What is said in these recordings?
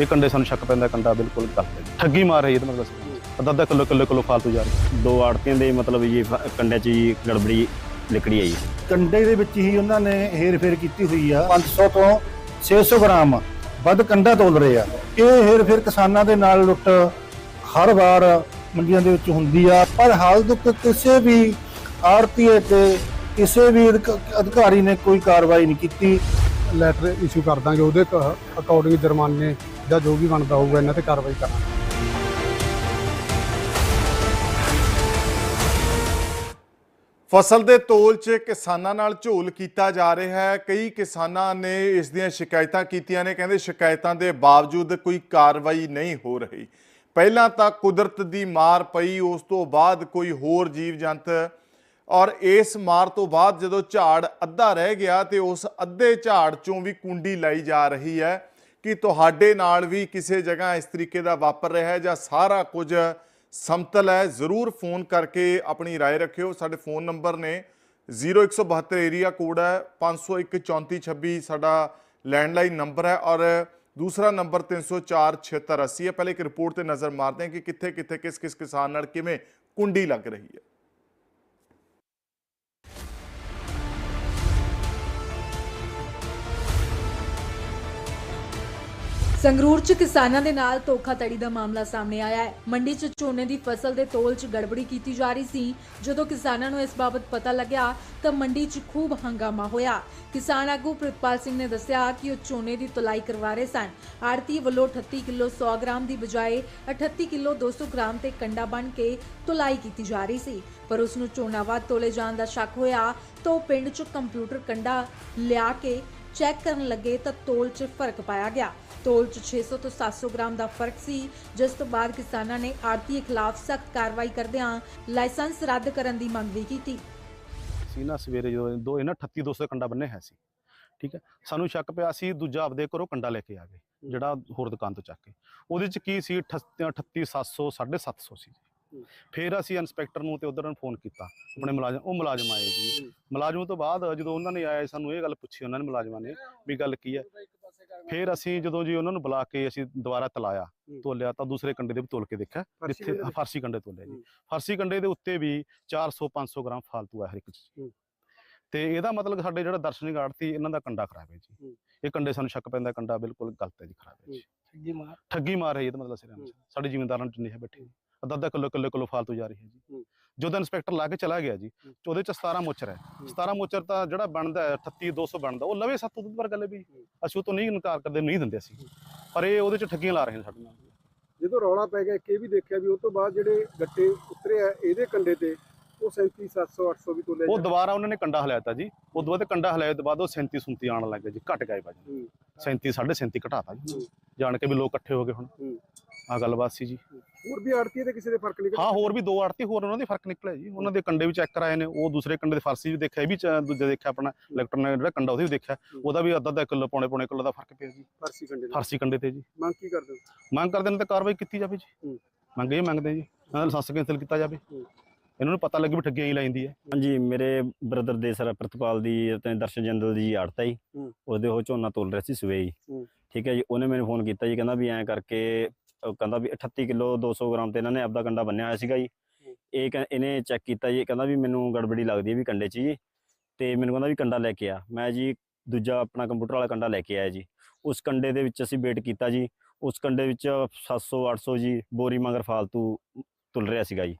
ਇਹ ਕੰਡੇ ਸਾਨੂੰ ਸ਼ੱਕ ਪੈਂਦਾ ਕੰਡਾ ਬਿਲਕੁਲ ਗਲਤ ਹੈ। ਠੱਗੀ ਮਾਰ ਰਹੀ ਹੈ ਇਹਦਾ ਮਤਲਬ ਅੱਧਾ ਅੱਧਾ ਕਿਲੋ ਕਿਲੋ ਕਿਲੋ ਫਾਲਤੂ ਜਾ ਰਹੀ। ਦੋ ਆੜਤੀਆਂ ਦੇ ਮਤਲਬ ਫ- ਕੰਡਿਆਂ 'ਚ ਜੀ ਗੜਬੜੀ ਲਿਕੜੀ ਹੈ। ਜੀ ਕੰਡੇ ਦੇ ਵਿੱਚ ਹੀ ਉਹਨਾਂ ਨੇ ਹੇਰ-ਫੇਰ ਕੀਤੀ ਹੋਈ ਆ। 500 ਤੋਂ 600 ਗ੍ਰਾਮ ਵੱਧ ਕੰਡਾ ਤੋਲ ਰਹੇ ਆ। ਇਹ ਹੇਰ-ਫੇਰ ਕਿਸਾਨਾਂ ਦੇ ਨਾਲ ਲੁੱਟ ਹਰ ਵਾਰ ਮੰਡੀਆਂ ਦੇ ਵਿੱਚ ਹੁੰਦੀ ਆ। ਪਰ ਹਾਲ ਤੱਕ ਕਿਸੇ ਵੀ ਆੜਤੀਏ ਤੇ ਕਿਸੇ ਵੀ ਅਧਿਕ- ਅਧਿਕਾਰੀ ਨੇ ਕੋਈ ਕਾਰਵਾਈ ਨਹੀਂ ਕੀਤੀ। ਲੈਟਰ ਇਸ਼ੂ ਕਰ ਦਾਂਗੇ। ਉਹਦੇ ਅਕੋਰਡਿੰਗ ਜੁਰਮਾਨੇ ਜਾਂ ਜੋ ਵੀ ਬਣਦਾ ਹੋਊਗਾ ਇਹਨਾਂ ਤੇ ਕਾਰਵਾਈ ਕਰਾਂਗੇ। ਫਸਲ ਦੇ ਤੋਲ 'ਚ ਕਿਸਾਨਾਂ ਨਾਲ ਝੋਲ ਕੀਤਾ ਜਾ ਰਿਹਾ ਹੈ। ਕਈ ਕਿਸਾਨਾਂ ਨੇ ਇਸ ਦੀਆਂ ਸ਼ਿਕਾਇਤਾਂ ਕੀਤੀਆਂ ਨੇ। ਕਹਿੰਦੇ ਸ਼ਿਕਾਇਤਾਂ ਦੇ ਬਾਵਜੂਦ ਕੋਈ ਕਾਰਵਾਈ ਨਹੀਂ ਹੋ ਰਹੀ। ਪਹਿਲਾਂ ਤਾਂ ਕੁਦਰਤ ਦੀ ਮਾਰ ਪਈ, ਉਸ ਤੋਂ ਬਾਅਦ ਕੋਈ ਹੋਰ ਜੀਵ ਜੰਤ ਔਰ ਇਸ ਮਾਰ ਤੋਂ ਬਾਅਦ ਜਦੋਂ ਝਾੜ ਅੱਧਾ ਰਹਿ ਗਿਆ ਤੇ ਉਸ ਅੱਧੇ ਝਾੜ ਚੋਂ ਵੀ ਕੁੰਡੀ ਲਾਈ ਜਾ ਰਹੀ ਹੈ। ਕਿ ਤੁਹਾਡੇ ਨਾਲ ਵੀ ਕਿਸੇ ਜਗ੍ਹਾ ਇਸ ਤਰੀਕੇ ਦਾ ਵਾਪਰ ਰਿਹਾ ਹੈ ਜਾਂ ਸਾਰਾ ਕੁਝ ਸਮਤਲ ਹੈ ਜ਼ਰੂਰ ਫੋਨ ਕਰਕੇ ਆਪਣੀ رائے ਰੱਖਿਓ ਸਾਡੇ ਫੋਨ ਨੰਬਰ ਨੇ 0172 ਏਰੀਆ ਕੋਡ ਹੈ 501 3426 ਸਾਡਾ ਲੈਂਡਲਾਈਨ ਨੰਬਰ ਹੈ ਔਰ ਦੂਸਰਾ ਨੰਬਰ 304 7680 ਹੈ ਪਹਿਲੇ ਇੱਕ ਰਿਪੋਰਟ ਤੇ ਨਜ਼ਰ ਮਾਰਦੇ ਹਾਂ ਕਿ ਕਿੱਥੇ ਕਿੱਥੇ ਕਿਸ ਕਿਸ ਕਿਸਾਨ ਨਾਲ ਕਿਵੇਂ ਕੁੰਡੀ ਲੱਗ ਰਹੀ ਹੈ ਸੰਗਰੂਰ 'ਚ ਕਿਸਾਨਾਂ ਦੇ ਨਾਲ ਧੋਖਾਧੜੀ ਦਾ ਮਾਮਲਾ ਸਾਹਮਣੇ ਆਇਆ ਹੈ। ਮੰਡੀ 'ਚ ਝੋਨੇ ਦੀ ਫਸਲ ਦੇ ਤੋਲ 'ਚ ਗੜਬੜੀ ਕੀਤੀ ਜਾ ਰਹੀ ਸੀ। ਜਦੋਂ ਕਿਸਾਨਾਂ ਨੂੰ ਇਸ ਬਾਬਤ ਪਤਾ ਲੱਗਿਆ, ਤਾਂ ਮੰਡੀ 'ਚ ਖੂਬ ਹੰਗਾਮਾ ਹੋਇਆ। ਕਿਸਾਨ ਆਗੂ ਪ੍ਰਿਤਪਾਲ ਸਿੰਘ ਨੇ ਦੱਸਿਆ ਕਿ ਉਹ ਝੋਨੇ ਦੀ ਤੁਲਾਈ ਕਰਵਾ ਰਹੇ ਸਨ। ਆੜਤੀ ਵੱਲੋਂ 38 ਕਿਲੋ 100 ਗ੍ਰਾਮ ਦੀ ਬਜਾਏ 38 ਕਿਲੋ 200 ਗ੍ਰਾਮ ਤੇ ਕੰਡਾ ਬਣ ਕੇ ਤੁਲਾਈ ਕੀਤੀ ਜਾ ਰਹੀ ਸੀ। ਪਰ ਉਸ ਨੂੰ ਝੋਨਾ ਵੱਧ ਤੋਲੇ ਜਾਣ ਦਾ ਸ਼ੱਕ ਹੋਇਆ, ਤਾਂ ਉਹ ਪਿੰਡ 'ਚ ਕੰਪਿਊਟਰ ਕੰਡਾ ਲਿਆ ਕੇ ਚੈੱਕ ਕਰਨ ਲੱਗੇ ਤਾਂ ਤੋਲ 'ਚ ਫ਼ਰਕ ਪਾਇਆ ਗਿਆ। ਤੋਲ 'ਚ 600 ਤੋਂ 700 ਗ੍ਰਾਮ ਦਾ ਫ਼ਰਕ ਸੀ ਜਿਸ ਤੋਂ ਬਾਅਦ ਕਿਸਾਨਾਂ ਨੇ ਆੜਤੀ ਖਿਲਾਫ ਸਖਤ ਕਾਰਵਾਈ ਕਰਦਿਆਂ ਲਾਇਸੈਂਸ ਰੱਦ ਕਰਨ ਦੀ ਮੰਗ ਵੀ ਕੀਤੀ। ਸੀ ਨਾ ਸਵੇਰੇ ਜਦੋਂ ਦੋ ਇਹਨਾਂ 38 200 ਕੰਡਾ ਬੰਨੇ ਹੈ ਸੀ ਠੀਕ ਹੈ? ਸਾਨੂੰ ਸ਼ੱਕ ਪਿਆ ਸੀ ਦੂਜਾ ਆਪਦੇ ਘਰੋਂ ਕੰਡਾ ਲੈ ਕੇ ਆ ਗਏ ਜਿਹੜਾ ਹੋਰ ਦੁਕਾਨ ਤੋਂ ਚੱਕ ਕੇ। ਉਹਦੇ ਚ ਕੀ ਸੀ 38 700 750 ਸੀ ਫਿਰ ਅਸੀਂ ਇੰਸਪੈਕਟਰ ਨੂੰ ਤੇ ਉਧਰ ਨੂੰ ਫੋਨ ਕੀਤਾ ਆਪਣੇ ਮੁਲਾਜ਼ਮ ਉਹ ਮੁਲਾਜ਼ਮ ਆਏ ਜੀ। ਮੁਲਾਜ਼ਮ ਤੋਂ ਬਾਅਦ ਜਦੋਂ ਉਹਨਾਂ ਨੇ ਆਏ ਸਾਨੂੰ ਇਹ ਗੱਲ ਪੁੱਛੀ ਉਹਨਾਂ ਨੇ ਮੁਲਾਜ਼ਮਾਂ ਨੇ ਵੀ ਗੱਲ ਕੀ ਹੈ? ਫਿਰ ਅਸੀਂ ਜਦੋਂ ਜੀ ਉਹਨਾਂ ਨੂੰ ਬੁਲਾ ਕੇ ਅਸੀਂ ਦੁਬਾਰਾ ਤਲਾਇਆ ਤੋਲਿਆ ਤਾਂ ਦੂਸਰੇ ਕੰਡੇ ਦੇ ਵੀ ਤੋਲ ਕੇ ਦੇਖਿਆ ਜਿੱਥੇ? ਫਰਸੀ ਕੰਡੇ ਤੋਲਿਆ ਜੀ ਹੂੰ। ਫਰਸੀ ਕੰਡੇ ਦੇ ਉੱਤੇ ਵੀ 400 500 ਗ੍ਰਾਮ ਫਾਲਤੂ ਆ ਹਰ ਇੱਕ ਚੀਜ਼ ਹੂੰ। ਤੇ ਇਹਦਾ ਮਤਲਬ ਸਾਡੇ ਜਿਹੜਾ ਦਰਸ਼ਨਿਕ ਆੜਤੀ ਇਹਨਾਂ ਦਾ ਕੰਡਾ ਖਰਾਬ ਹੈ ਜੀ ਹੂੰ। ਇਹ ਕੰਡੇ ਸਾਨੂੰ ਸ਼ੱਕ ਪੈਂਦਾ ਕੰਡਾ ਬਿਲਕੁਲ ਗਲਤ ਹੈ ਜੀ ਖਰਾਬ ਹੈ ਜੀ ਠੱਗੀ ਮਾਰ ਠੱਗੀ ਮਾਰ ਰਹੀ ਹੈ ਇਹਦਾ ਮਤਲਬ ਸਿਰਾਂ ਹੂੰ। ਸਾਡੇ ਜ਼ਿਮੀਂਦਾਰਾਂ ਨੂੰ ਜਿੰਨੇ ਹੈ ਬੈਠੇ ਅੱਧਾ ਅੱਧਾ ਕਿਲੋ ਕਿਲੋ ਕਿਲੋ ਫਾਲਤੂ ਜਾ ਰਹੀ ਹੈ ਜੀ ਹੂੰ। ਜਦੋਂ ਇੰਸਪੈਕਟਰ ਲਾ ਕੇ ਚਲਾ ਗਿਆ ਜੀ। ਉਹਦੇ ਚ 17 ਮੋਚਰ ਹੈ। 17 ਮੋਚਰ ਤਾਂ ਜਿਹੜਾ ਬਣਦਾ ਹੈ 38 200 ਬਣਦਾ ਉਹ ਲਵੇ ਸੱਤ ਉਦੋਂ ਪਰ ਗੱਲ ਵੀ ਅਸੀਂ ਉਹ ਤੋਂ ਨਹੀਂ ਇਨਕਾਰ ਕਰਦੇ ਨਹੀਂ ਦਿੰਦੇ ਅਸੀਂ। ਪਰ ਇਹ ਉਹਦੇ ਚ ਠੱਗੀਆਂ ਲਾ ਰਹੇ ਨੇ ਸਾਡੇ ਨਾਲ। ਜਦੋਂ ਰੌਲਾ ਪੈ ਗਿਆ ਇੱਕ ਇਹ ਵੀ ਦੇਖਿਆ ਵੀ ਉਹ ਤੋਂ ਬਾਅਦ ਜਿਹੜੇ ਗੱਟੇ ਉਤਰੇ ਆ ਇਹਦੇ ਕੰਡੇ ਤੇ ਉਹ 37 700 800 ਵੀ ਤੋਲੇ ਉਹ ਦੁਬਾਰਾ ਉਹਨਾਂ ਨੇ ਕੰਡਾ ਹਲਾਇਆ ਜੀ। ਉਹ ਤੋਂ ਬਾਅਦ ਕੰਡਾ ਹਲਾਇਆ ਤੋਂ ਬਾਅਦ ਉਹ 37 37 ਆਉਣ ਲੱਗ ਗਿਆ ਜੀ ਘਟ ਗਏ ਭਾਜੀ ਹੂੰ। 37 37 ਘਟਾਤਾ ਜੀ। ਜਾਣ ਕੇ ਵੀ ਲੋਕ ਇਕੱਠੇ ਹੋ ਗਏ ਹੁਣ। ਆ ਗੱਲਬਾਤ ਸੀ ਜੀ। ਹੋਰ ਵੀ ਆੜਤੀ ਤੇ ਕਿਸੇ ਦੇ ਫ਼ਰਕ ਨਹੀਂ ਹਾਂ ਹੋਰ ਵੀ ਦੋ ਆੜਤੀ ਹੋਰ ਉਹਨਾਂ ਦੇ ਫ਼ਰਕ ਨਿਕਲਿਆ ਜੀ। ਉਹਨਾਂ ਦੇ ਕੰਡੇ ਵੀ ਚੈੱਕ ਕਰਾਏ ਨੇ ਉਹ ਦੂਸਰੇ ਕੰਡੇ ਦੇ ਫਰਸੀ ਵੀ ਦੇਖਿਆ ਇਹ ਵੀ ਚ- ਦੂਜੇ ਦੇਖਿਆ ਆਪਣਾ ਇਲੈਕਟਰ ਨੇ ਜਿਹੜਾ ਕੰਡਾ ਉਹਦੇ ਵੀ ਦੇਖਿਆ। ਉਹਦਾ ਵੀ ਅੱਧਾ ਅੱਧਾ ਕਿਲੋ ਪੌਣੇ ਪੌਣੇ ਕਿਲੋ ਦਾ ਫ਼ਰਕ ਪਿਆ ਜੀ। ਫਰਸੀ ਕੰਡੇ ਦੇ ਫਰਸੀ ਕੰਡੇ ਤੇ ਜੀ। ਮੰਗ ਕੀ ਕਰਦੇ ਹੋ? ਮੰਗ ਕਰਦੇ ਨੇ ਤਾਂ ਕਾਰਵਾਈ ਕੀਤੀ ਜਾਵੇ ਜੀ। ਹੂੰ। ਮੰਗ ਇਹ ਮੰਗਦੇ ਜੀ ਇਹਨਾਂ ਦਾ ਲਾਇਸੈਂਸ ਕੈਂਸਲ ਕੀਤਾ ਜਾਵੇ। ਹੂੰ। ਇਹਨਾਂ ਨੂੰ ਪਤਾ ਲੱਗੇ ਵੀ ਠੱਗੀਆਂ ਹੀ ਲਾਈਂਦੀ ਹੈ। ਹਾਂਜੀ ਮੇਰੇ ਬ੍ਰਦਰ ਦੇ ਸਰ ਪ੍ਰਤਪਾਲ ਦੀ ਤੇ ਦਰਸ਼ਨ ਜੰਦਲ ਦੀ ਆੜਤਾ ਜੀ। ਹੂੰ। ਉਹਦੇ ਉਹ ਝੋਨਾ ਤੋਲ ਰਿਹਾ ਸੀ ਸਵੇਈ ਹੂੰ। ਠੀਕ ਹੈ ਜੀ ਉਹਨੇ ਮੈਨੂੰ ਫੋਨ ਕੀਤਾ ਜੀ ਕਹਿੰਦਾ ਵੀ ਐਂ ਕਰਕੇ ਉਹ ਕਹਿੰਦਾ ਵੀ 38 ਕਿਲੋ 200 ਗ੍ਰਾਮ ਤੇ ਇਹਨਾਂ ਨੇ ਆਪਦਾ ਕੰਡਾ ਬੰਨਿਆ ਹੋਇਆ ਸੀਗਾ ਜੀ। ਇਹ ਕਹਿ- ਇਹਨੇ ਚੈੱਕ ਕੀਤਾ ਜੀ ਕਹਿੰਦਾ ਵੀ ਮੈਨੂੰ ਗੜਬੜੀ ਲੱਗਦੀ ਹੈ ਵੀ ਕੰਡੇ 'ਚ ਜੀ। ਤੇ ਮੈਨੂੰ ਕਹਿੰਦਾ ਵੀ ਕੰਡਾ ਲੈ ਕੇ ਆ। ਮੈਂ ਜੀ ਦੂਜਾ ਆਪਣਾ ਕੰਪਿਊਟਰ ਵਾਲਾ ਕੰਡਾ ਲੈ ਕੇ ਆਇਆ ਜੀ। ਉਸ ਕੰਡੇ ਦੇ ਵਿੱਚ ਅਸੀਂ ਵੇਟ ਕੀਤਾ ਜੀ। ਉਸ ਕੰਡੇ ਵਿੱਚ 700 800 ਜੀ ਬੋਰੀ ਮਗਰ ਫਾਲਤੂ ਤੁਲ ਰਿਹਾ ਸੀਗਾ ਜੀ।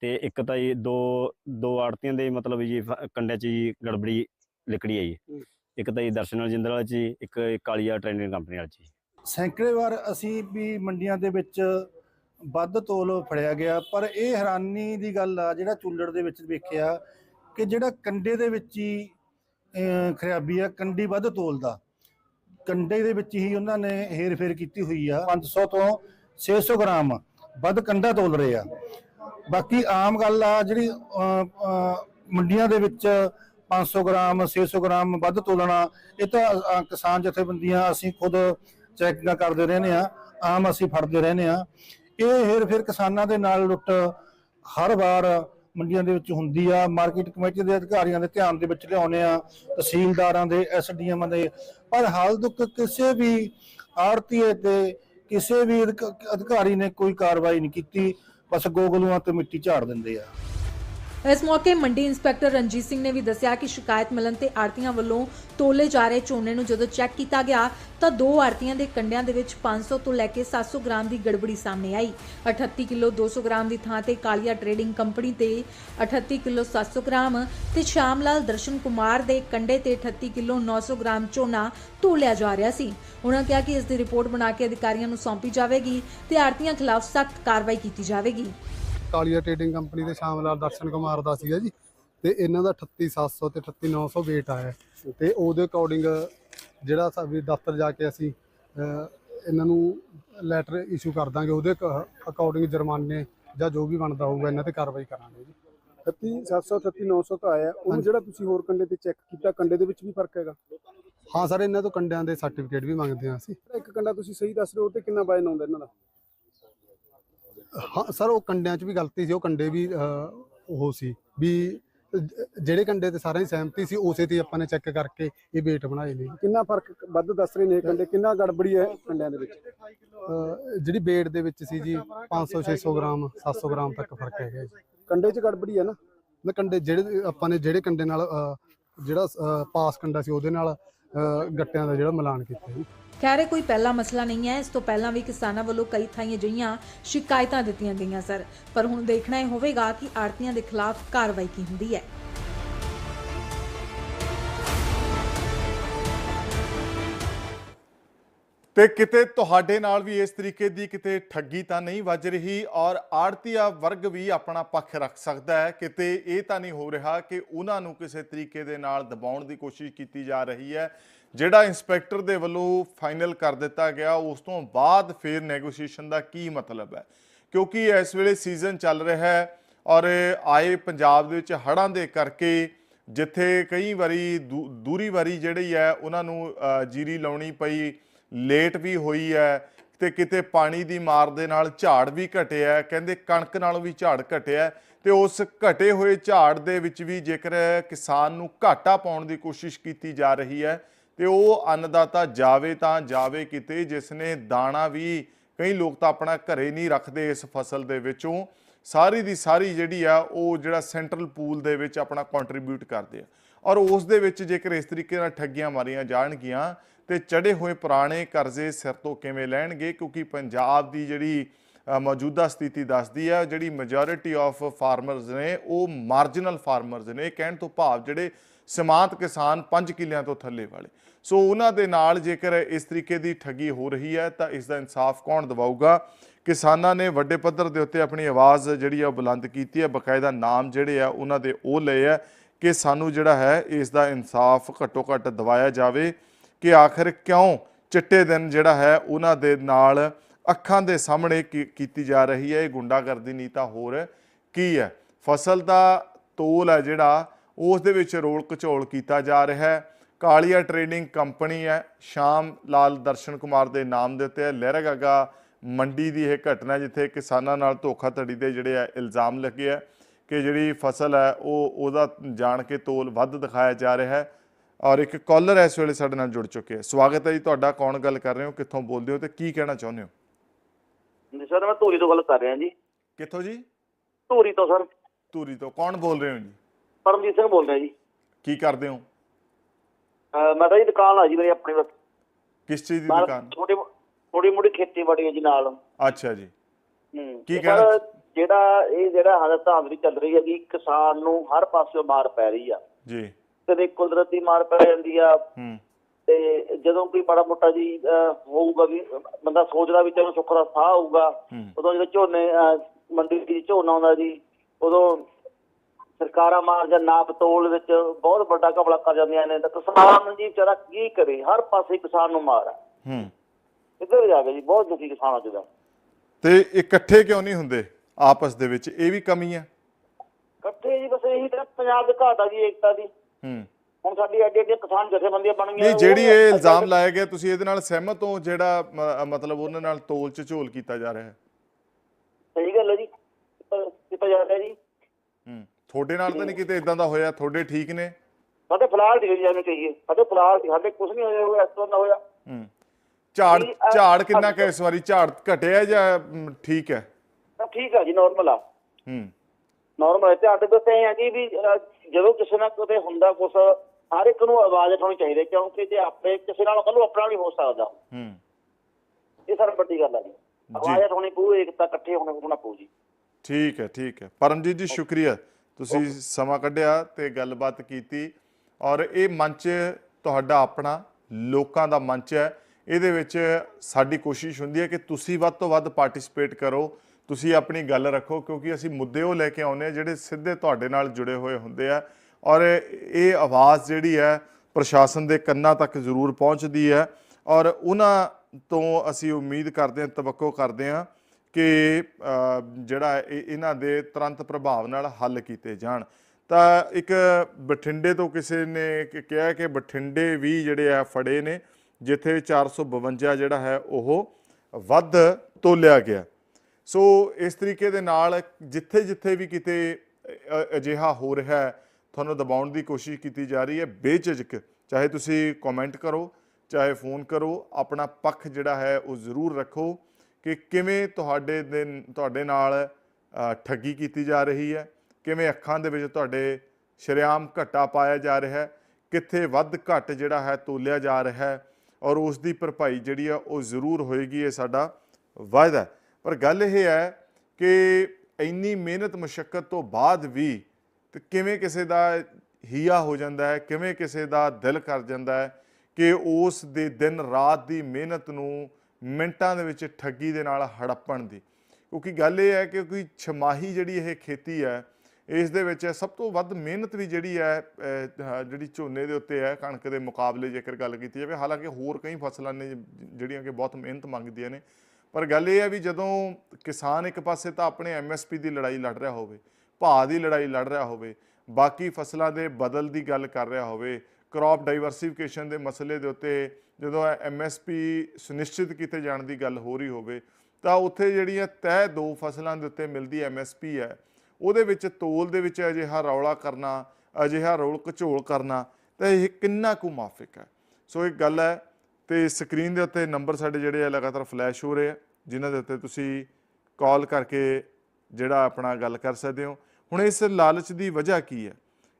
ਤੇ ਇੱਕ ਤਾਂ ਜੀ ਦੋ ਦੋ ਆੜਤੀਆਂ ਦੇ ਮਤਲਬ ਜੀ ਫ- ਕੰਡਿਆਂ 'ਚ ਜੀ ਗੜਬੜੀ ਲਿਕੜੀ ਹੈ ਜੀ। ਹੂੰ। ਇੱਕ ਤਾਂ ਜੀ ਦਰਸ਼ਨਲ ਜਿੰਦਲ ਵਾਲਾ 'ਚ ਜੀ ਇੱਕ ਕਾਲੀਆ ਟ੍ਰੇਨਿੰਗ ਕੰਪਨੀ ਵਾਲਾ 'ਚ ਜੀ। ਸੈਂਕੜੇ ਵਾਰ ਅਸੀਂ ਵੀ ਮੰਡੀਆਂ ਦੇ ਵਿੱਚ ਵੱਧ ਤੋਲ ਫੜਿਆ ਗਿਆ, ਪਰ ਇਹ ਹੈਰਾਨੀ ਦੀ ਗੱਲ ਆ, ਜਿਹੜਾ ਚੁੱਲੜ ਦੇ ਵਿੱਚ ਵੇਖਿਆ ਕਿ ਜਿਹੜਾ ਕੰਡੇ ਦੇ ਵਿੱਚ ਹੀ ਖਰਾਬੀ ਆ, ਕੰਡੀ ਵੱਧ ਤੋਲਦਾ ਕੰਡੇ ਦੇ ਵਿੱਚ ਹੀ ਉਹਨਾਂ ਨੇ ਹੇਰ-ਫੇਰ ਕੀਤੀ ਹੋਈ ਆ 500 ਤੋਂ 600 ਗ੍ਰਾਮ ਵੱਧ ਕੰਡਾ ਤੋਲ ਰਹੇ ਆ। ਬਾਕੀ ਆਮ ਗੱਲ ਆ, ਜਿਹੜੀ ਮੰਡੀਆਂ ਦੇ ਵਿੱਚ 500 ਗ੍ਰਾਮ 600 ਗ੍ਰਾਮ ਵੱਧ ਤੋਲਣਾ, ਇਹ ਤਾਂ ਕਿਸਾਨ ਜਥੇਬੰਦੀਆਂ ਅਸੀਂ ਖੁਦ ਚੈਕਿੰਗਾਂ ਕਰਦੇ ਰਹਿੰਦੇ ਆ ਆਮ ਅਸੀਂ ਫੜਦੇ ਰਹਿੰਦੇ ਆ ਇਹ ਹੇਰ ਫਿਰ ਕਿਸਾਨਾਂ ਦੇ ਨਾਲ ਲੁੱਟ ਹਰ ਵਾਰ ਮੰਡੀਆਂ ਦੇ ਵਿੱਚ ਹੁੰਦੀ ਆ। ਮਾਰਕੀਟ ਕਮੇਟੀ ਦੇ ਅਧਿਕਾਰੀਆਂ ਦੇ ਧਿਆਨ ਦੇ ਵਿੱਚ ਲਿਆਉਂਦੇ ਆ ਤਹਿਸੀਲਦਾਰਾਂ ਦੇ ਐਸਡੀਐਮ ਦੇ। ਪਰ ਹਾਲ ਤੱਕ ਕਿਸੇ ਵੀ ਆੜਤੀਏ ਤੇ ਕਿਸੇ ਵੀ ਅਧਿਕਾਰੀ ਨੇ ਕੋਈ ਕਾਰਵਾਈ ਨਹੀਂ ਕੀਤੀ। ਬਸ ਗੋਗਲੂਆਂ ਤੇ ਮਿੱਟੀ ਝਾੜ ਦਿੰਦੇ ਆ। ਇਸ ਮੌਕੇ ਮੰਡੀ ਇੰਸਪੈਕਟਰ ਰਣਜੀਤ ਸਿੰਘ ਨੇ ਵੀ ਦੱਸਿਆ ਕਿ ਸ਼ਿਕਾਇਤ ਮਿਲਣ ਤੇ ਆੜਤੀਆਂ ਵੱਲੋਂ ਤੋਲੇ ਜਾ ਰਹੇ ਝੋਨੇ ਨੂੰ ਜਦੋਂ ਚੈੱਕ ਕੀਤਾ ਗਿਆ, ਤਾਂ ਦੋ ਆੜਤੀਆਂ ਦੇ ਕੰਡਿਆਂ ਦੇ ਵਿੱਚ 500 ਤੋਂ ਲੈ ਕੇ 700 ਗ੍ਰਾਮ ਦੀ ਗੜਬੜੀ ਸਾਹਮਣੇ ਆਈ। 38 ਕਿਲੋ 200 ਗ੍ਰਾਮ ਦੀ ਥਾਂ ਤੇ ਕਾਲੀਆ ਟਰੇਡਿੰਗ ਕੰਪਨੀ ਤੇ 38 ਕਿਲੋ 700 ਗ੍ਰਾਮ ਤੇ ਸ਼ਾਮ ਲਾਲ ਦਰਸ਼ਨ ਕੁਮਾਰ ਦੇ ਕੰਡੇ ਤੇ 38 ਕਿਲੋ 900 ਗ੍ਰਾਮ ਝੋਨਾ ਤੋਲਿਆ ਜਾ ਰਿਹਾ ਸੀ। ਉਹਨਾਂ ਕਿਹਾ ਕਿ ਇਸ ਦੀ ਰਿਪੋਰਟ ਬਣਾ ਕੇ ਅਧਿਕਾਰੀਆਂ ਨੂੰ ਸੌਂਪੀ ਜਾਵੇਗੀ ਤੇ ਆੜਤੀਆਂ ਖਿਲਾਫ ਸਖਤ ਕਾਰਵਾਈ ਕੀਤੀ ਜਾਵੇਗੀ। ਕਾਲੀਆ ਟ੍ਰੇਡਿੰਗ ਕੰਪਨੀ ਦੇ ਸ਼ਾਮ ਲਾਲ ਦਰਸ਼ਨ ਕੁਮਾਰ ਦਾ ਸੀਗਾ ਜੀ ਤੇ ਇਹਨਾਂ ਦਾ 38700 ਤੇ 38900 ਵੇਟ ਆਇਆ। ਤੇ ਉਹਦੇ ਅਕੋਰਡਿੰਗ ਜਿਹੜਾ ਸਾ- ਵੀ ਦਫ਼ਤਰ ਜਾ ਕੇ ਅਸੀਂ ਇਹਨਾਂ ਨੂੰ ਲੈਟਰ ਇਸ਼ੂ ਕਰ ਦਾਂਗੇ ਉਹਦੇ ਅਕੋਰਡਿੰਗ ਜੁਰਮਾਨੇ ਜਾਂ ਜੋ ਵੀ ਬਣਦਾ ਹੋਊਗਾ ਇਹਨਾਂ ਤੇ ਕਾਰਵਾਈ ਕਰਾਂਗੇ ਜੀ। 37700 38900 ਤਾਂ ਆਇਆ। ਉਹ ਜਿਹੜਾ ਤੁਸੀਂ ਹੋਰ ਕੰਡੇ ਤੇ ਚੈੱਕ ਕੀਤਾ ਕੰਡੇ ਦੇ ਵਿੱਚ ਵੀ ਫ਼ਰਕ ਹੈਗਾ? ਹਾਂ ਸਰ ਇਹਨਾਂ ਤੋਂ ਕੰਡਿਆਂ ਦੇ ਸਰਟੀਫਿਕੇਟ ਵੀ ਮੰਗਦੇ ਆ ਅਸੀਂ। ਇੱਕ ਕੰਡਾ ਤੁਸੀਂ ਸਹੀ ਦੱਸ ਰਹੇ ਹੋ ਤੇ ਕਿੰਨਾ ਵਜਨ ਆਉਂਦਾ ਇਹਨਾਂ ਦਾ? ਹਾਂ ਸਰ ਉਹ ਕੰਡਿਆਂ 'ਚ ਵੀ ਗਲਤੀ ਸੀ ਉਹ ਕੰਡੇ ਵੀ ਅਹ, ਉਹ ਸੀ ਵੀ ਜ- ਜਿਹੜੇ ਕੰਡੇ ਤੇ ਸਾਰਿਆਂ ਦੀ ਸਹਿਮਤੀ ਸੀ ਉਸੇ ਤੇ ਆਪਾਂ ਨੇ ਚੈੱਕ ਕਰਕੇ ਇਹ ਵੇਟ ਬਣਾਏ ਨੇ। ਕਿੰਨਾ ਫ਼ਰਕ ਵੱਧ ਦੱਸ ਰਹੇ ਨੇ ਕੰਡੇ? ਕਿੰਨਾ ਗੜਬੜੀ ਹੈ ਕੰਡਿਆਂ ਦੇ ਵਿੱਚ? ਅਹ, ਜਿਹੜੀ ਵੇਟ ਦੇ ਵਿੱਚ ਸੀ ਜੀ 500 600 ਗ੍ਰਾਮ 700 ਗ੍ਰਾਮ ਤੱਕ ਫ਼ਰਕ ਹੈਗਾ ਜੀ। ਕੰਡੇ 'ਚ ਗੜਬੜੀ ਹੈ ਨਾ? ਨਾ ਕੰਡੇ ਜਿਹੜੇ ਆਪਾਂ ਨੇ ਜਿਹੜੇ ਕੰਡੇ ਨਾਲ ਅਹ, ਜਿਹੜਾ ਅਹ, ਪਾਸ ਕੰਡਾ ਸੀ ਉਹਦੇ ਨਾਲ ਅਹ, ਗੱਟਿਆਂ ਦਾ ਜਿਹੜਾ ਮਿਲਾਨ ਕੀਤਾ ਜੀ। ਖੈਰ ਇਹ ਕੋਈ ਪਹਿਲਾ ਮਸਲਾ ਨਹੀਂ ਹੈ। ਇਸ ਤੋਂ ਪਹਿਲਾਂ ਵੀ ਕਿਸਾਨਾਂ ਵੱਲੋਂ ਕਈ ਥਾਈਂ ਅਜਿਹੀਆਂ ਸ਼ਿਕਾਇਤਾਂ ਦਿੱਤੀਆਂ ਗਈਆਂ, ਸਰ। ਪਰ ਹੁਣ ਦੇਖਣਾ ਇਹ ਹੋਵੇਗਾ ਕਿ ਆੜਤੀਆਂ ਦੇ ਖਿਲਾਫ ਕਾਰਵਾਈ ਕੀ ਹੁੰਦੀ ਹੈ। ਤੇ ਕਿਤੇ ਤੁਹਾਡੇ ਨਾਲ ਵੀ ਇਸ ਤਰੀਕੇ ਦੀ ਕਿਤੇ ਠੱਗੀ ਤਾਂ ਨਹੀਂ ਵੱਜ ਰਹੀ ਔਰ ਆੜਤੀਆ ਵਰਗ ਵੀ ਆਪਣਾ ਪੱਖ ਰੱਖ ਸਕਦਾ ਹੈ। ਕਿਤੇ ਇਹ ਤਾਂ ਨਹੀਂ ਹੋ ਰਿਹਾ ਕਿ ਉਹਨਾਂ ਨੂੰ ਕਿਸੇ ਤਰੀਕੇ ਦੇ ਨਾਲ ਦਬਾਉਣ ਦੀ ਕੋਸ਼ਿਸ਼ ਕੀਤੀ ਜਾ ਰਹੀ ਹੈ। ਜਿਹੜਾ ਇੰਸਪੈਕਟਰ ਦੇ ਵੱਲੋਂ ਫਾਈਨਲ ਕਰ ਦਿੱਤਾ ਗਿਆ, ਉਸ ਤੋਂ ਬਾਅਦ ਫਿਰ ਨੈਗੋਸ਼ੀਏਸ਼ਨ ਦਾ ਕੀ ਮਤਲਬ ਹੈ? ਕਿਉਂਕਿ ਇਸ ਵੇਲੇ ਸੀਜ਼ਨ ਚੱਲ ਰਿਹਾ ਹੈ ਔਰ ਆਏ ਪੰਜਾਬ ਦੇ ਵਿੱਚ ਹੜ੍ਹਾਂ ਦੇ ਕਰਕੇ ਜਿੱਥੇ ਕਈ ਵਾਰੀ ਦੂ- ਦੂਰੀ ਵਾਰੀ ਜਿਹੜੀ ਹੈ, ਉਹਨਾਂ ਨੂੰ ਜੀਰੀ ਲਾਉਣੀ ਪਈ ਲੇਟ ਵੀ ਹੋਈ ਹੈ ਤੇ ਕਿਤੇ ਪਾਣੀ ਦੀ ਮਾਰ ਦੇ ਨਾਲ ਝਾੜ ਵੀ ਘਟਿਆ ਕਹਿੰਦੇ ਕਣਕ ਨਾਲੋਂ ਵੀ ਝਾੜ ਘਟਿਆ ਹੈ ਤੇ ਉਸ ਘਟੇ ਹੋਏ ਝਾੜ ਦੇ ਵਿੱਚ ਵੀ ਜੇਕਰ ਕਿਸਾਨ ਨੂੰ ਘਾਟਾ ਪਾਉਣ ਦੀ ਕੋਸ਼ਿਸ਼ ਕੀਤੀ ਜਾ ਰਹੀ ਹੈ ਤੇ ਉਹ ਅੰਨਦਾਤਾ ਜਾਵੇ ਤਾਂ ਜਾਵੇ ਕਿਤੇ ਜਿਸ ਨੇ ਦਾਣਾ ਵੀ ਕਈ ਲੋਕ ਤਾਂ ਆਪਣਾ ਘਰੇ ਨਹੀਂ ਰੱਖਦੇ ਇਸ ਫਸਲ ਦੇ ਵਿੱਚੋਂ। ਸਾਰੀ ਦੀ ਸਾਰੀ ਜਿਹੜੀ ਆ, ਉਹ ਜਿਹੜਾ ਸੈਂਟਰਲ ਪੂਲ ਦੇ ਵਿੱਚ ਆਪਣਾ ਕੰਟਰੀਬਿਊਟ ਕਰਦੇ ਆ। ਔਰ ਉਸ ਦੇ ਵਿੱਚ ਜੇਕਰ ਇਸ ਤਰੀਕੇ ਨਾਲ ਠੱਗੀਆਂ ਮਾਰੀਆਂ ਜਾਣਗੀਆਂ, ਤੇ ਚੜੇ ਹੋਏ ਪੁਰਾਣੇ ਕਰਜ਼ੇ ਸਿਰ ਤੋਂ ਕਿਵੇਂ ਲੈਣਗੇ? ਕਿਉਂਕਿ ਪੰਜਾਬ ਦੀ ਜਿਹੜੀ ਮੌਜੂਦਾ ਸਥਿਤੀ ਦੱਸਦੀ ਹੈ ਜਿਹੜੀ ਮੈਜੋਰਿਟੀ ਆਫ ਫਾਰਮਰਸ ਨੇ, ਉਹ ਮਾਰਜਨਲ ਫਾਰਮਰਸ ਨੇ, ਕਹਿਣ ਤੋਂ ਭਾਵ ਜਿਹੜੇ ਸਮਾਂਤ ਕਿਸਾਨ 5 ਕਿੱਲਿਆਂ ਤੋਂ ਥੱਲੇ ਵਾਲੇ। ਸੋ ਉਹਨਾਂ ਦੇ ਨਾਲ ਜੇਕਰ ਇਸ ਤਰੀਕੇ ਦੀ ਠੱਗੀ ਹੋ ਰਹੀ ਹੈ, ਤਾਂ ਇਸ ਦਾ ਇਨਸਾਫ ਕੌਣ ਦਿਵਾਊਗਾ? ਕਿਸਾਨਾਂ ਨੇ ਵੱਡੇ ਪੱਧਰ ਦੇ ਉੱਤੇ ਆਪਣੀ ਆਵਾਜ਼ ਜਿਹੜੀ ਆ ਉਹ ਬੁਲੰਦ ਕੀਤੀ ਹੈ। ਬਕਾਇਦਾ ਨਾਮ ਜਿਹੜੇ ਆ, ਉਹਨਾਂ ਦੇ ਉਹ ਲਏ ਆ ਕਿ ਸਾਨੂੰ ਜਿਹੜਾ ਹੈ, ਇਸ ਦਾ ਇਨਸਾਫ ਘੱਟੋ ਘੱਟ ਦਿਵਾਇਆ ਜਾਵੇ ਕਿ ਆਖਰ ਕਿਉਂ ਚਿੱਟੇ ਦਿਨ ਜਿਹੜਾ ਹੈ, ਉਹਨਾਂ ਦੇ ਨਾਲ ਅੱਖਾਂ ਦੇ ਸਾਹਮਣੇ ਕੀ- ਕੀਤੀ ਜਾ ਰਹੀ ਹੈ। ਇਹ ਗੁੰਡਾਗਰਦੀ ਨਹੀਂ ਤਾਂ ਹੋਰ ਕੀ ਹੈ। ਫਸਲ ਦਾ ਤੋਲ ਹੈ ਜਿਹੜਾ ਉਸ ਦੇ ਵਿੱਚ ਰੋਲ ਘਚੋਲ ਕੀਤਾ ਜਾ ਰਿਹਾ ਹੈ। ਕਾਲੀਆ ਟ੍ਰੇਡਿੰਗ ਕੰਪਨੀ ਹੈ। ਸ਼ਾਮ ਲਾਲ ਦਰਸ਼ਨ ਕੁਮਾਰ ਦੇ ਨਾਮ ਦੇ ਉੱਤੇ ਹੈ। ਲਹਿਰਾਗਾਗਾ ਮੰਡੀ ਦੀ ਇਹ ਘਟਨਾ ਜਿੱਥੇ ਕਿਸਾਨਾਂ ਨਾਲ ਧੋਖਾਧੜੀ ਦੇ ਜਿਹੜੇ ਆ ਇਲਜ਼ਾਮ ਲੱਗੇ ਆ ਕਿ ਜਿਹੜੀ ਫਸਲ ਹੈ ਉਹ ਉਹਦਾ ਜਾਣ ਕੇ ਤੋਲ ਵੱਧ ਦਿਖਾਇਆ ਜਾ ਰਿਹਾ ਹੈ ਔਰ ਇੱਕ ਕਾਲਰ ਇਸ ਵੇਲੇ ਸਾਡੇ ਨਾਲ ਜੁੜ ਚੁੱਕੇ ਹੈ ਸਵਾਗਤ ਹੈ ਜੀ ਤੁਹਾਡਾ। ਕੌਣ ਗੱਲ ਕਰ ਰਹੇ ਹੋ? ਕਿੱਥੋਂ ਬੋਲਦੇ ਹੋ ਤੇ ਕੀ ਕਹਿਣਾ ਚਾਹੁੰਦੇ ਹੋ? ਜੀ ਸਰ ਮੈਂ ਧੂਰੀ ਤੋਂ ਗੱਲ ਕਰ ਰਿਹਾ ਜੀ। ਕਿੱਥੋਂ ਜੀ? ਧੂਰੀ ਤੋਂ ਸਰ। ਧੂਰੀ ਤੋਂ। ਕੌਣ ਬੋਲ ਰਹੇ ਹੋ ਜੀ? ਪਰਮਜੀਤ ਸਿੰਘ ਬੋਲ ਰਿਹਾ ਜੀ। ਕੀ ਕਰਦੇ ਹੋ? ਅਹ ਮੈਂ ਤਾਂ ਜੀ ਦੁਕਾਨ ਆ ਜੀ ਮੇਰੀ ਆਪਣੀ ਬਸ। ਕਿਸ ਚੀਜ਼ ਦੀ ਨਾਲ ਦੁਕਾਨ? ਛੋਟੀ ਥੋੜੀ ਮੋਟੀ ਖੇਤੀਬਾੜੀ ਹੈ ਜੀ ਨਾਲ। ਅੱਛਾ ਜੀ। ਹੂੰ। ਕੀ ਤੇ ਕਹਿਣਾ? ਜਿਹੜਾ ਇਹ ਜਿਹੜਾ ਹਾਲਤ ਆਂਦਰੀ ਚੱਲ ਰਹੀ ਹੈ ਕਿ ਕਿਸਾਨ ਨੂੰ ਹਰ ਪਾਸਿਓਂ ਮਾਰ ਪੈ ਰਹੀ ਆ। ਜੀ। ਕਦੇ ਕੁਦਰਤੀ ਮਾਰ ਪੈ ਜਾਂਦੀ ਆ ਹੂੰ। ਤੇ ਜਦੋਂ ਕੋਈ ਮਾੜਾ ਮੋਟਾ ਜੀ ਅਹ, ਹੋਊਗਾ ਵੀ ਬੰਦਾ ਸੋਚਦਾ ਵੀ ਚਲੋ ਸੁੱਖ ਦਾ ਸਾਹ ਹੋਊਗਾ ਹੂੰ। ਉਦੋਂ ਜਦੋਂ ਝੋਨੇ ਅਹ, ਮੰਡੀ ਦੀ ਝੋਨਾ ਆਉਂਦਾ ਜੀ ਉਦੋਂ ਸਰਕਾਰਾਂ ਮਾਰ ਜਾਂ ਨਾਪ ਤੋਲ ਵਿੱਚ ਬਹੁਤ ਵੱਡਾ ਘਪਲਾ ਕਰ ਜਾਂਦੀਆਂ ਨੇ ਤਾਂ ਕਿਸਾਨ ਜੀ ਵਿਚਾਰਾ ਕੀ ਕਰੇ? ਹਰ ਪਾਸੇ ਕਿਸਾਨ ਨੂੰ ਮਾਰ ਆ। ਹੂੰ। ਕਿੱਧਰ ਜਾਵੇ ਜੀ? ਬਹੁਤ ਦੁਖੀ ਕਿਸਾਨ ਅੱਜ ਦਾ ਤੇ ਇਕੱਠੇ ਕਿਉਂ ਨਹੀਂ ਹੁੰਦੇ? ਆਪਸ ਦੇ ਵਿੱਚ ਇਹ ਵੀ ਕਮੀ ਹੈ ਇਕੱਠੇ ਜੀ ਬਸ ਇਹੀ ਤਾਂ ਪੰਜਾਬ ਦੇ ਘਾਟ ਆ ਜੀ ਏਕਤਾ ਦੀ। ਹੂੰ। ਹੁਣ ਸਾਡੀ ਐਡੀ ਐਡੀ ਕਿਸਾਨ ਜਥੇਬੰਦੀਆਂ ਬਣ ਗਈਆਂ ਨਹੀਂ ਜਿਹੜੀ ਇਹ ਇਲਜ਼ਾਮ ਲਾਇਆ ਗਿਆ ਤੁਸੀਂ ਇਹਦੇ ਨਾਲ ਸਹਿਮਤ ਹੋ ਜਿਹੜਾ ਮਤਲਬ ਉਹਨਾਂ ਨਾਲ ਤੋਲ ਚ ਝੋਲ ਕੀਤਾ ਜਾ ਰਿਹਾ ਹੈ? ਸਹੀ ਗੱਲ ਹੈ ਜੀ। ਕਿੱਤਾ- ਜਾ ਰਿਹਾ ਜੀ ਹੂੰ ਤੁਹਾਡੇ ਨਾਲ ਤਾਂ ਨਹੀਂ ਕਿਤੇ ਇਦਾਂ ਦਾ ਹੋਇਆ ਤੁਹਾਡੇ ਠੀਕ ਨੇ? ਸਾਡੇ ਫਿਲਹਾਲ ਠੀਕ ਜਾਣੇ ਚਾਹੀਏ। ਸਾਡੇ ਫਿਲਹਾਲ ਠੀਕ, ਸਾਡੇ ਕੁਝ ਨਹੀਂ ਹੋਇਆ ਹੋਇਆ ਇਸ ਤਰ੍ਹਾਂ ਦਾ ਹੋਇਆ। ਹੂੰ। ਝਾੜ ਝਾੜ ਕਿੰਨਾ ਕੁ ਇਸ ਵਾਰੀ? ਝਾੜ ਘਟਿਆ ਜਾਂ ਠੀਕ ਹੈ? ਤਾਂ ਠੀਕ ਆ ਜੀ ਨਾਰਮਲ ਆ। ਹੂੰ। ਨਾਰਮਲ ਹੈ ਝਾੜ ਦੇ ਤੇ ਆ ਜੀ ਵੀ ਜਦੋਂ ਕਿਸੇ ਨਾਲ ਕਿਤੇ ਹੁੰਦਾ ਕੁਛ ਹਰ ਇੱਕ ਨੂੰ ਆਵਾਜ਼ ਉਠਾਉਣੀ ਚਾਹੀਦੀ ਹੈ, ਕਿਉਂਕਿ ਜੇ ਆਪਣੇ ਕਿਸੇ ਨਾਲ ਕੱਲ੍ਹ ਨੂੰ ਆਪਣਾ ਨਹੀਂ ਹੋ ਸਕਦਾ। ਹੂੰ। ਇਹ ਸਾਰੀ ਵੱਡੀ ਗੱਲ ਆ ਜੀ। ਆਵਾਜ਼ ਉਠਾਉਣੀ ਪਊ ਏਕਤਾ ਇਕੱਠੇ ਹੋਣਾ ਹੋਣਾ ਪਊ ਜੀ। ਠੀਕ ਹੈ ਠੀਕ ਹੈ। ਪਰਮਜੀਤ ਜੀ ਸ਼ੁਕਰੀਆ। ਤੁਸੀਂ ਸਮਾਂ ਕੱਢਿਆ ਤੇ ਗੱਲਬਾਤ ਕੀਤੀ ਔਰ ਇਹ ਮੰਚ ਤੁਹਾਡਾ ਆਪਣਾ ਲੋਕਾਂ ਦਾ ਮੰਚ ਹੈ। ਇਹਦੇ ਵਿੱਚ ਸਾਡੀ ਕੋਸ਼ਿਸ਼ ਹੁੰਦੀ ਹੈ ਕਿ ਤੁਸੀਂ ਵੱਧ ਤੋਂ ਵੱਧ ਪਾਰਟਿਸਿਪੇਟ ਕਰੋ ਤੁਸੀਂ ਆਪਣੀ ਗੱਲ ਰੱਖੋ ਕਿਉਂਕਿ ਅਸੀਂ ਮੁੱਦੇ ਉਹ ਲੈ ਕੇ ਆਉਂਦੇ ਆ ਜਿਹੜੇ ਸਿੱਧੇ ਤੁਹਾਡੇ ਨਾਲ ਜੁੜੇ ਹੋਏ ਹੁੰਦੇ ਆ ਔਰ ਇਹ ਆਵਾਜ਼ ਜਿਹੜੀ ਹੈ ਪ੍ਰਸ਼ਾਸਨ ਦੇ ਕੰਨਾਂ ਤੱਕ ਜ਼ਰੂਰ ਪਹੁੰਚਦੀ ਹੈ ਔਰ ਉਹਨਾਂ ਤੋਂ ਅਸੀਂ ਉਮੀਦ ਕਰਦੇ ਹਾਂ ਤਵੱਕੋ ਕਰਦੇ ਹਾਂ ਕਿ ਜਿਹੜਾ ਇਹ- ਇਹਨਾਂ ਦੇ ਤੁਰੰਤ ਪ੍ਰਭਾਵ ਨਾਲ ਹੱਲ ਕੀਤੇ ਜਾਣ। ਤਾਂ ਇੱਕ ਬਠਿੰਡੇ ਤੋਂ ਕਿਸੇ ਨੇ ਕਿਹਾ ਕਿ ਬਠਿੰਡੇ ਵੀ ਜਿਹੜੇ ਆ ਫੜੇ ਨੇ, ਜਿੱਥੇ 452 ਜਿਹੜਾ ਹੈ ਉਹ ਵੱਧ ਤੋਲਿਆ ਗਿਆ। ਸੋ ਇਸ ਤਰੀਕੇ ਦੇ ਨਾਲ ਜਿੱਥੇ ਜਿੱਥੇ ਵੀ ਕਿਤੇ ਅਜਿਹਾ ਹੋ ਰਿਹਾ ਹੈ, ਤੁਹਾਨੂੰ ਦਬਾਉਣ ਦੀ ਕੋਸ਼ਿਸ਼ ਕੀਤੀ ਜਾ ਰਹੀ ਹੈ, ਬੇਝਿਜਕ, ਚਾਹੇ ਤੁਸੀਂ ਕਮੈਂਟ ਕਰੋ, ਚਾਹੇ ਫੋਨ ਕਰੋ, ਆਪਣਾ ਪੱਖ ਜਿਹੜਾ ਹੈ ਉਹ ਜ਼ਰੂਰ ਰੱਖੋ। ਕਿ ਕਿਵੇਂ ਤੁਹਾਡੇ ਦੇ, ਤੁਹਾਡੇ ਨਾਲ ਠੱਗੀ ਕੀਤੀ ਜਾ ਰਹੀ ਹੈ? ਕਿਵੇਂ ਅੱਖਾਂ ਦੇ ਵਿੱਚ ਤੁਹਾਡੇ ਸ਼ਰੇਆਮ ਘਟਾ ਪਾਇਆ ਜਾ ਰਿਹਾ ਹੈ? ਕਿੱਥੇ ਵੱਧ ਘਟ ਜਿਹੜਾ ਹੈ ਤੋਲਿਆ ਜਾ ਰਿਹਾ ਹੈ? ਔਰ ਉਸ ਦੀ ਭਰਪਾਈ ਜਿਹੜੀ ਆ, ਉਹ ਜ਼ਰੂਰ ਹੋਏਗੀ, ਇਹ ਸਾਡਾ ਵਾਅਦਾ ਪਰ ਗੱਲ ਇਹ ਹੈ ਕਿ ਇੰਨੀ ਮਿਹਨਤ ਮੁਸ਼ਕਲ ਤੋਂ ਬਾਅਦ ਵੀ ਤੇ ਕਿਵੇਂ ਕਿਸੇ ਦਾ ਹੀਆ ਹੋ ਜਾਂਦਾ ਹੈ? ਕਿਵੇਂ ਕਿਸੇ ਦਾ ਦਿਲ ਕਰ ਜਾਂਦਾ ਹੈ ਕਿ ਉਸ ਦੇ ਦਿਨ ਰਾਤ ਦੀ ਮਿਹਨਤ ਨੂੰ ਮਿੰਟਾਂ ਦੇ ਵਿੱਚ ਠੱਗੀ ਦੇ ਨਾਲ ਹੜੱਪਣ ਦੀ। ਕਿਉਂਕਿ ਗੱਲ ਇਹ ਹੈ ਕਿ ਕੋਈ ਛਮਾਹੀ ਜਿਹੜੀ ਇਹ ਖੇਤੀ ਹੈ, ਇਸ ਦੇ ਵਿੱਚ ਸਭ ਤੋਂ ਵੱਧ ਮਿਹਨਤ ਵੀ ਜਿਹੜੀ ਹੈ ਜਿਹੜੀ ਝੋਨੇ ਦੇ ਉੱਤੇ ਹੈ, ਕਣਕ ਦੇ ਮੁਕਾਬਲੇ ਜੇਕਰ ਗੱਲ ਕੀਤੀ ਜਾਵੇ, ਹਾਲਾਂਕਿ ਹੋਰ ਕਈ ਫਸਲਾਂ ਨੇ ਜਿਹੜੀਆਂ ਕਿ ਬਹੁਤ ਮਿਹਨਤ ਮੰਗਦੀਆਂ ਨੇ। ਪਰ ਗੱਲ ਇਹ ਹੈ ਵੀ ਜਦੋਂ ਕਿਸਾਨ ਇੱਕ ਪਾਸੇ ਤਾਂ ਆਪਣੇ ਐਮਐਸਪੀ ਦੀ ਲੜਾਈ ਲੜ ਰਿਹਾ ਹੋਵੇ, ਭਾਅ ਦੀ ਲੜਾਈ ਲੜ ਰਿਹਾ ਹੋਵੇ, ਬਾਕੀ ਫਸਲਾਂ ਦੇ ਬਦਲ ਦੀ ਗੱਲ ਕਰ ਰਿਹਾ ਹੋਵੇ, ਕ੍ਰੌਪ ਡਾਈਵਰਸਿਫਿਕੇਸ਼ਨ ਦੇ ਮਸਲੇ ਦੇ ਉੱਤੇ ਜਦੋਂ ਐਮਐਸਪੀ ਸੁਨਿਸ਼ਚਿਤ ਕੀਤੇ ਜਾਣ ਦੀ ਗੱਲ ਹੋ ਰਹੀ ਹੋਵੇ, ਤਾਂ ਉੱਥੇ ਜਿਹੜੀਆਂ ਤੈਅ ਦੋ ਫਸਲਾਂ ਦੇ ਉੱਤੇ ਮਿਲਦੀ ਐਮਐਸਪੀ ਹੈ, ਉਹਦੇ ਵਿੱਚ ਤੋਲ ਦੇ ਵਿੱਚ ਅਜਿਹਾ ਰੌਲਾ ਕਰਨਾ, ਅਜਿਹਾ ਰੋਲ ਘਚੋਲ ਕਰਨਾ, ਤਾਂ ਇਹ ਕਿੰਨਾ ਕੁ ਮਾਫਿਕ ਹੈ। ਸੋ ਇੱਕ ਗੱਲ ਹੈ, ਤੇ ਸਕਰੀਨ ਦੇ ਉੱਤੇ ਨੰਬਰ ਸਾਡੇ ਜਿਹੜੇ ਆ ਲਗਾਤਾਰ ਫਲੈਸ਼ ਹੋ ਰਹੇ ਆ, ਜਿਨ੍ਹਾਂ ਦੇ ਉੱਤੇ ਤੁਸੀਂ ਕਾਲ ਕਰਕੇ ਜਿਹੜਾ ਆਪਣਾ ਗੱਲ ਕਰ ਸਕਦੇ ਹੋ। ਹੁਣ ਇਸ ਲਾਲਚ ਦੀ ਵਜ੍ਹਾ ਕੀ ਹੈ?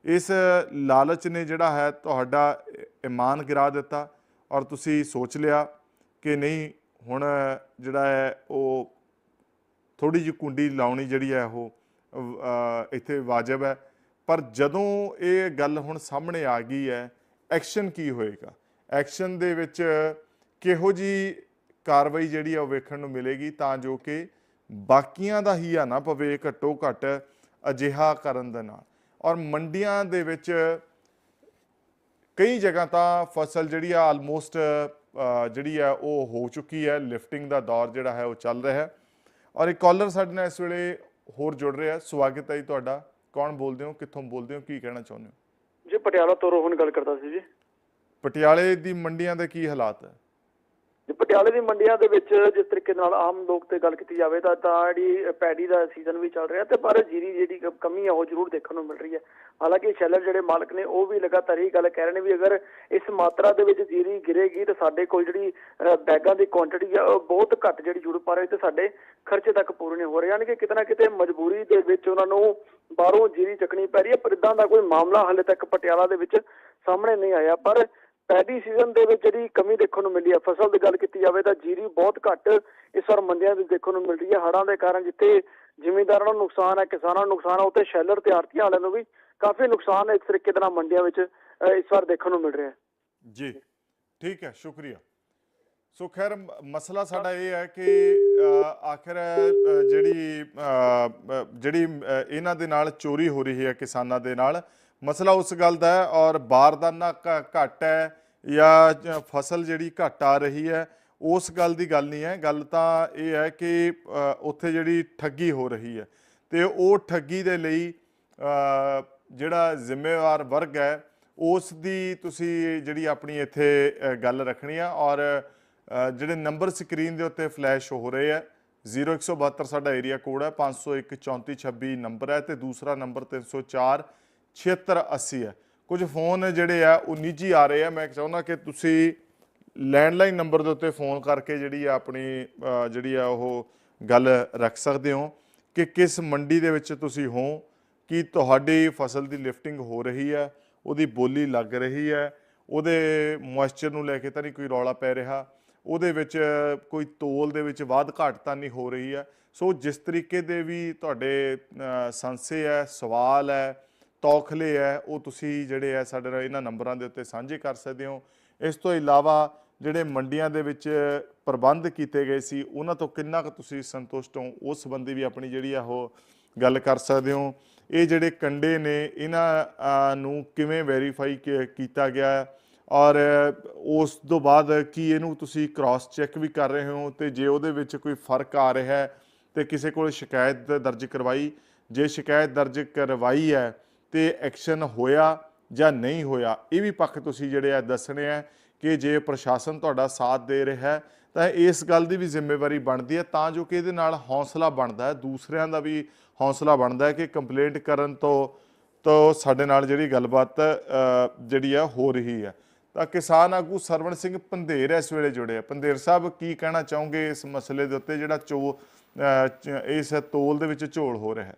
ਇਸ ਲਾਲਚ ਨੇ ਜਿਹੜਾ ਹੈ ਤੁਹਾਡਾ ਇਮਾਨ ਗਿਰਾ ਦਿੱਤਾ ਔਰ ਤੁਸੀਂ ਸੋਚ ਲਿਆ ਕਿ ਨਹੀਂ, ਹੁਣ ਜਿਹੜਾ ਹੈ ਉਹ ਥੋੜੀ ਜਿਹੀ ਕੁੰਡੀ ਲਾਉਣੀ ਜਿਹੜੀ ਹੈ ਉਹ ਇੱਥੇ ਵਾਜਬ ਹੈ। ਪਰ ਜਦੋਂ ਇਹ ਗੱਲ ਹੁਣ ਸਾਹਮਣੇ ਆ ਗਈ ਹੈ, ਐਕਸ਼ਨ ਕੀ ਹੋਏਗਾ? ਐਕਸ਼ਨ ਦੇ ਵਿੱਚ ਕਿਹੋ ਜੀ ਕਾਰਵਾਈ ਜਿਹੜੀ ਆ ਉਹ ਵੇਖਣ ਨੂੰ ਮਿਲੇਗੀ ਤਾਂ ਜੋ ਕਿ ਬਾਕੀਆਂ ਦਾ ਹੀ ਨਾ ਪਵੇ ਘੱਟੋ ਘੱਟ ਅਜਿਹਾ ਕਰਨ ਦੇ ਨਾਲ। ਔਰ ਮੰਡੀਆਂ ਦੇ ਵਿੱਚ ਕਈ ਜਗ੍ਹਾ ਤਾਂ ਫਸਲ ਜਿਹੜੀ ਆ ਆਲਮੋਸਟ ਜਿਹੜੀ ਆ ਉਹ ਹੋ ਚੁੱਕੀ ਹੈ ਲਿਫਟਿੰਗ ਦਾ ਦੌਰ ਜਿਹੜਾ ਹੈ ਉਹ ਚੱਲ ਰਿਹਾ ਹੈ। ਔਰ ਇੱਕ ਕਾਲਰ ਸਾਡੇ ਨਾਲ ਇਸ ਵੇਲੇ ਹੋਰ ਜੁੜ ਰਿਹਾ ਸਵਾਗਤ ਹੈ ਜੀ ਤੁਹਾਡਾ। ਕੌਣ ਬੋਲਦੇ ਹੋ? ਕਿੱਥੋਂ ਬੋਲਦੇ ਹੋ? ਕੀ ਕਹਿਣਾ ਚਾਹੁੰਦੇ ਹੋ? ਜੀ ਪਟਿਆਲਾ ਤੋਂ ਰੋਹਨ ਗੱਲ ਕਰਦਾ ਸੀ ਜੀ। ਪਟਿਆਲੇ ਦੀ ਮੰਡੀਆਂ ਦੇ ਕੀ ਹਾਲਾਤ ਹੈ? ਪਟਿਆਲੇ ਦੀ ਮੰਡੀਆਂ ਦੇ ਵਿੱਚ ਜਿਸ ਤਰੀਕੇ ਨਾਲ ਆਮ ਲੋਕ ਤੇ ਗੱਲ ਕੀਤੀ ਜਾਵੇ ਤਾਂ ਤਾਂ ਜਿਹੜੀ ਪੈਡੀ ਦਾ ਸੀਜ਼ਨ ਵੀ ਚੱਲ ਰਿਹਾ ਤੇ ਪਰ ਜੀਰੀ ਜਿਹੜੀ ਕ- ਕਮੀ ਆ ਉਹ ਜ਼ਰੂਰ ਦੇਖਣ ਨੂੰ ਮਿਲ ਰਹੀ ਹੈ। ਹਾਲਾਂਕਿ ਸ਼ੈਲਰ ਜਿਹੜੇ ਮਾਲਕ ਨੇ ਉਹ ਵੀ ਲਗਾਤਾਰ ਇਹ ਗੱਲ ਕਹਿ ਰਹੇ ਨੇ ਵੀ ਅਗਰ ਇਸ ਮਾਤਰਾ ਦੇ ਵਿੱਚ ਜੀਰੀ ਗਿਰੇਗੀ ਤਾਂ ਸਾਡੇ ਕੋਲ ਜਿਹੜੀ ਅ, ਬੈਗਾਂ ਦੀ ਕੁਆਂਟੀਟੀ ਆ ਉਹ ਬਹੁਤ ਘੱਟ ਜਿਹੜੀ ਜੁੜ ਪਾ ਰਹੀ ਤੇ ਸਾਡੇ ਖਰਚੇ ਤੱਕ ਪੂਰੇ ਨਹੀਂ ਹੋ ਰਹੇ। ਯਾਨੀ ਕਿ ਕਿਤੇ ਨਾ ਕਿਤੇ ਮਜਬੂਰੀ ਦੇ ਵਿੱਚ ਉਹਨਾਂ ਨੂੰ ਬਾਹਰੋਂ ਜੀਰੀ ਚੱਕਣੀ ਪੈ ਰਹੀ ਹੈ ਪਰ ਇਦਾਂ ਦਾ ਕੋਈ ਮਾਮਲਾ ਹਾਲੇ ਤੱਕ ਪਟਿਆਲਾ ਦੇ ਵਿੱਚ ਸਾਹਮਣੇ ਨਹੀਂ ਆਇਆ। ਪਰ ਪੈਡੀ ਸੀਜ਼ਨ ਦੇ ਵਿੱਚ ਜਿਹੜੀ ਕਮੀ ਦੇਖਣ ਨੂੰ ਮਿਲੀ ਹੈ ਫਸਲ ਦੀ ਗੱਲ ਕੀਤੀ ਜਾਵੇ ਤਾਂ ਜੀਰੀ ਬਹੁਤ ਘੱਟ ਇਸ ਵਾਰ ਮੰਡੀਆਂ ਵਿੱਚ ਦੇਖਣ ਨੂੰ ਮਿਲ ਰਹੀ ਹੈ ਹੜ੍ਹਾਂ ਦੇ ਕਾਰਨ ਜਿੱਥੇ ਜ਼ਿਮੀਂਦਾਰਾਂ ਨੂੰ ਨੁਕਸਾਨ ਹੈ ਕਿਸਾਨਾਂ ਨੂੰ ਨੁਕਸਾਨ ਹੈ ਉੱਥੇ ਸ਼ੈਲਰ ਤੇ ਆੜਤੀਆਂ ਵਾਲਿਆਂ ਨੂੰ ਵੀ ਕਾਫੀ ਨੁਕਸਾਨ ਇਸ ਤਰੀਕੇ ਦੇ ਮੰਡੀਆਂ ਵਿੱਚ ਇਸ ਵਾਰ ਦੇਖਣ ਨੂੰ ਮਿਲ ਰਿਹਾ ਹੈ। ਜੀ ਠੀਕ ਹੈ ਸ਼ੁਕਰੀਆ। ਸੋ ਖੈਰ ਮਸਲਾ ਸਾਡਾ ਇਹ ਹੈ ਕਿ ਅ, ਜਿਹੜੀ ਜਿਹੜੀ ਇਹਨਾਂ ਦੇ ਨਾਲ ਚੋਰੀ ਹੋ ਰਹੀ ਹੈ ਕਿਸਾਨਾਂ ਦੇ ਨਾਲ ਮਸਲਾ ਉਸ ਗੱਲ ਦਾ ਹੈ ਔਰ ਬਾਰਦਾਨਾ ਘ- ਘੱਟ ਹੈ ਜਾਂ ਫਸਲ ਜਿਹੜੀ ਘੱਟ ਆ ਰਹੀ ਹੈ, ਉਸ ਗੱਲ ਦੀ ਗੱਲ ਨਹੀਂ ਹੈ। ਗੱਲ ਤਾਂ ਇਹ ਹੈ ਕਿ ਉੱਥੇ ਜਿਹੜੀ ਠੱਗੀ ਹੋ ਰਹੀ ਹੈ। ਤੇ ਉਹ ਠੱਗੀ ਦੇ ਲਈ ਜਿਹੜਾ ਜ਼ਿੰਮੇਵਾਰ ਵਰਗ ਹੈ, ਉਸ ਦੀ ਤੁਸੀਂ ਜਿਹੜੀ ਆਪਣੀ ਇੱਥੇ ਗੱਲ ਰੱਖਣੀ ਆ ਔਰ ਜਿਹੜੇ ਨੰਬਰ ਸਕਰੀਨ ਦੇ ਉੱਤੇ ਫਲੈਸ਼ ਹੋ ਰਹੇ ਆ 0172 ਸਾਡਾ ਏਰੀਆ ਕੋਡ ਹੈ 501 3426 ਨੰਬਰ ਹੈ ਤੇ ਦੂਸਰਾ ਨੰਬਰ 304 7680 ਹੈ। ਕੁਝ ਫੋਨ ਜਿਹੜੇ ਆ, ਉਹ ਨਿੱਜੀ ਆ ਰਹੇ ਆ। ਮੈਂ ਚਾਹੁੰਦਾ ਕਿ ਤੁਸੀਂ ਲੈਂਡਲਾਈਨ ਨੰਬਰ ਦੇ ਉੱਤੇ ਫੋਨ ਕਰਕੇ ਜਿਹੜੀ ਆ ਆਪਣੀ ਜਿਹੜੀ ਆ ਉਹ ਗੱਲ ਰੱਖ ਸਕਦੇ ਹੋ ਕਿ ਕਿਸ ਮੰਡੀ ਦੇ ਵਿੱਚ ਤੁਸੀਂ ਹੋ, ਕੀ ਤੁਹਾਡੀ ਫਸਲ ਦੀ ਲਿਫਟਿੰਗ ਹੋ ਰਹੀ ਹੈ, ਉਹਦੀ ਬੋਲੀ ਲੱਗ ਰਹੀ ਹੈ, ਉਹਦੇ ਮੋਇਸਚਰ ਨੂੰ ਲੈ ਕੇ ਤਾਂ ਨਹੀਂ ਕੋਈ ਰੌਲਾ ਪੈ ਰਿਹਾ, ਉਹਦੇ ਵਿੱਚ ਕੋਈ ਤੋਲ ਦੇ ਵਿੱਚ ਵਾਧ ਘਾਟ ਤਾਂ ਨਹੀਂ ਹੋ ਰਹੀ ਹੈ। ਸੋ ਜਿਸ ਤਰੀਕੇ ਦੇ ਵੀ ਤੁਹਾਡੇ ਸੰਸੇ ਹੈ, ਸਵਾਲ ਹੈ ਤੌਖਲੇ ਹੈ, ਉਹ ਤੁਸੀਂ ਜਿਹੜੇ ਹੈ ਸਾਡੇ ਨਾਲ ਇਹਨਾਂ ਨੰਬਰਾਂ ਦੇ ਉੱਤੇ ਸਾਂਝੇ ਕਰ ਸਕਦੇ ਹੋ। ਇਸ ਤੋਂ ਇਲਾਵਾ ਜਿਹੜੇ ਮੰਡੀਆਂ ਦੇ ਵਿੱਚ ਪ੍ਰਬੰਧ ਕੀਤੇ ਗਏ ਸੀ, ਉਹਨਾਂ ਤੋਂ ਕਿੰਨਾ ਕੁ ਤੁਸੀਂ ਸੰਤੁਸ਼ਟ ਹੋ? ਉਸ ਸੰਬੰਧੀ ਵੀ ਆਪਣੀ ਜਿਹੜੀ ਆ ਉਹ ਗੱਲ ਕਰ ਸਕਦੇ ਹੋ। ਇਹ ਜਿਹੜੇ ਕੰਡੇ ਨੇ, ਇਹਨਾਂ ਨੂੰ ਕਿਵੇਂ ਵੈਰੀਫਾਈ ਕੀਤਾ ਗਿਆ ਔਰ ਉਸ ਤੋਂ ਬਾਅਦ ਕੀ ਇਹਨੂੰ ਤੁਸੀਂ ਕ੍ਰਾਸ ਚੈੱਕ ਵੀ ਕਰ ਰਹੇ ਹੋ? ਤੇ ਜੇ ਉਹਦੇ ਵਿੱਚ ਕੋਈ ਫ਼ਰਕ ਆ ਰਿਹਾ ਹੈ, ਤੇ ਕਿਸੇ ਕੋਲ ਸ਼ਿਕਾਇਤ ਦਰਜ ਕਰਵਾਈ। ਜੇ ਸ਼ਿਕਾਇਤ ਦਰਜ ਕਰਵਾਈ ਹੈ ਤੇ ਐਕਸ਼ਨ ਹੋਇਆ ਜਾਂ ਨਹੀਂ ਹੋਇਆ, ਇਹ ਵੀ ਪੱਖ ਤੁਸੀਂ ਜਿਹੜੇ ਆ ਦੱਸਣੇ ਆ ਕਿ ਜੇ ਪ੍ਰਸ਼ਾਸਨ ਤੁਹਾਡਾ ਸਾਥ ਦੇ ਰਿਹਾ ਹੈ, ਤਾਂ ਇਸ ਗੱਲ ਦੀ ਵੀ ਜ਼ਿੰਮੇਵਾਰੀ ਬਣਦੀ ਹੈ, ਤਾਂ ਜੋ ਕਿ ਇਹਦੇ ਨਾਲ ਹੌਸਲਾ ਬਣਦਾ ਹੈ। ਦੂਸਰਿਆਂ ਦਾ ਵੀ ਹੌਸਲਾ ਬਣਦਾ ਹੈ ਕਿ ਕੰਪਲੇਂਟ ਕਰਨ ਤੋਂ ਤੋਂ ਸਾਡੇ ਨਾਲ ਜਿਹੜੀ ਗੱਲਬਾਤ ਜਿਹੜੀ ਆ ਹੋ ਰਹੀ ਹੈ। ਤਾਂ ਕਿਸਾਨ ਆਗੂ ਸਰਵਣ ਸਿੰਘ ਪੰਧੇਰ ਇਸ ਵੇਲੇ ਜੁੜੇ ਆ। ਪੰਧੇਰ ਸਾਹਿਬ, ਕੀ ਕਹਿਣਾ ਚਾਹੋਗੇ ਇਸ ਮਸਲੇ ਦੇ ਉੱਤੇ ਜਿਹੜਾ ਚੋ ਚ- ਇਸ ਤੋਲ ਦੇ ਵਿੱਚ ਝੋਲ ਹੋ ਰਿਹਾ ਹੈ?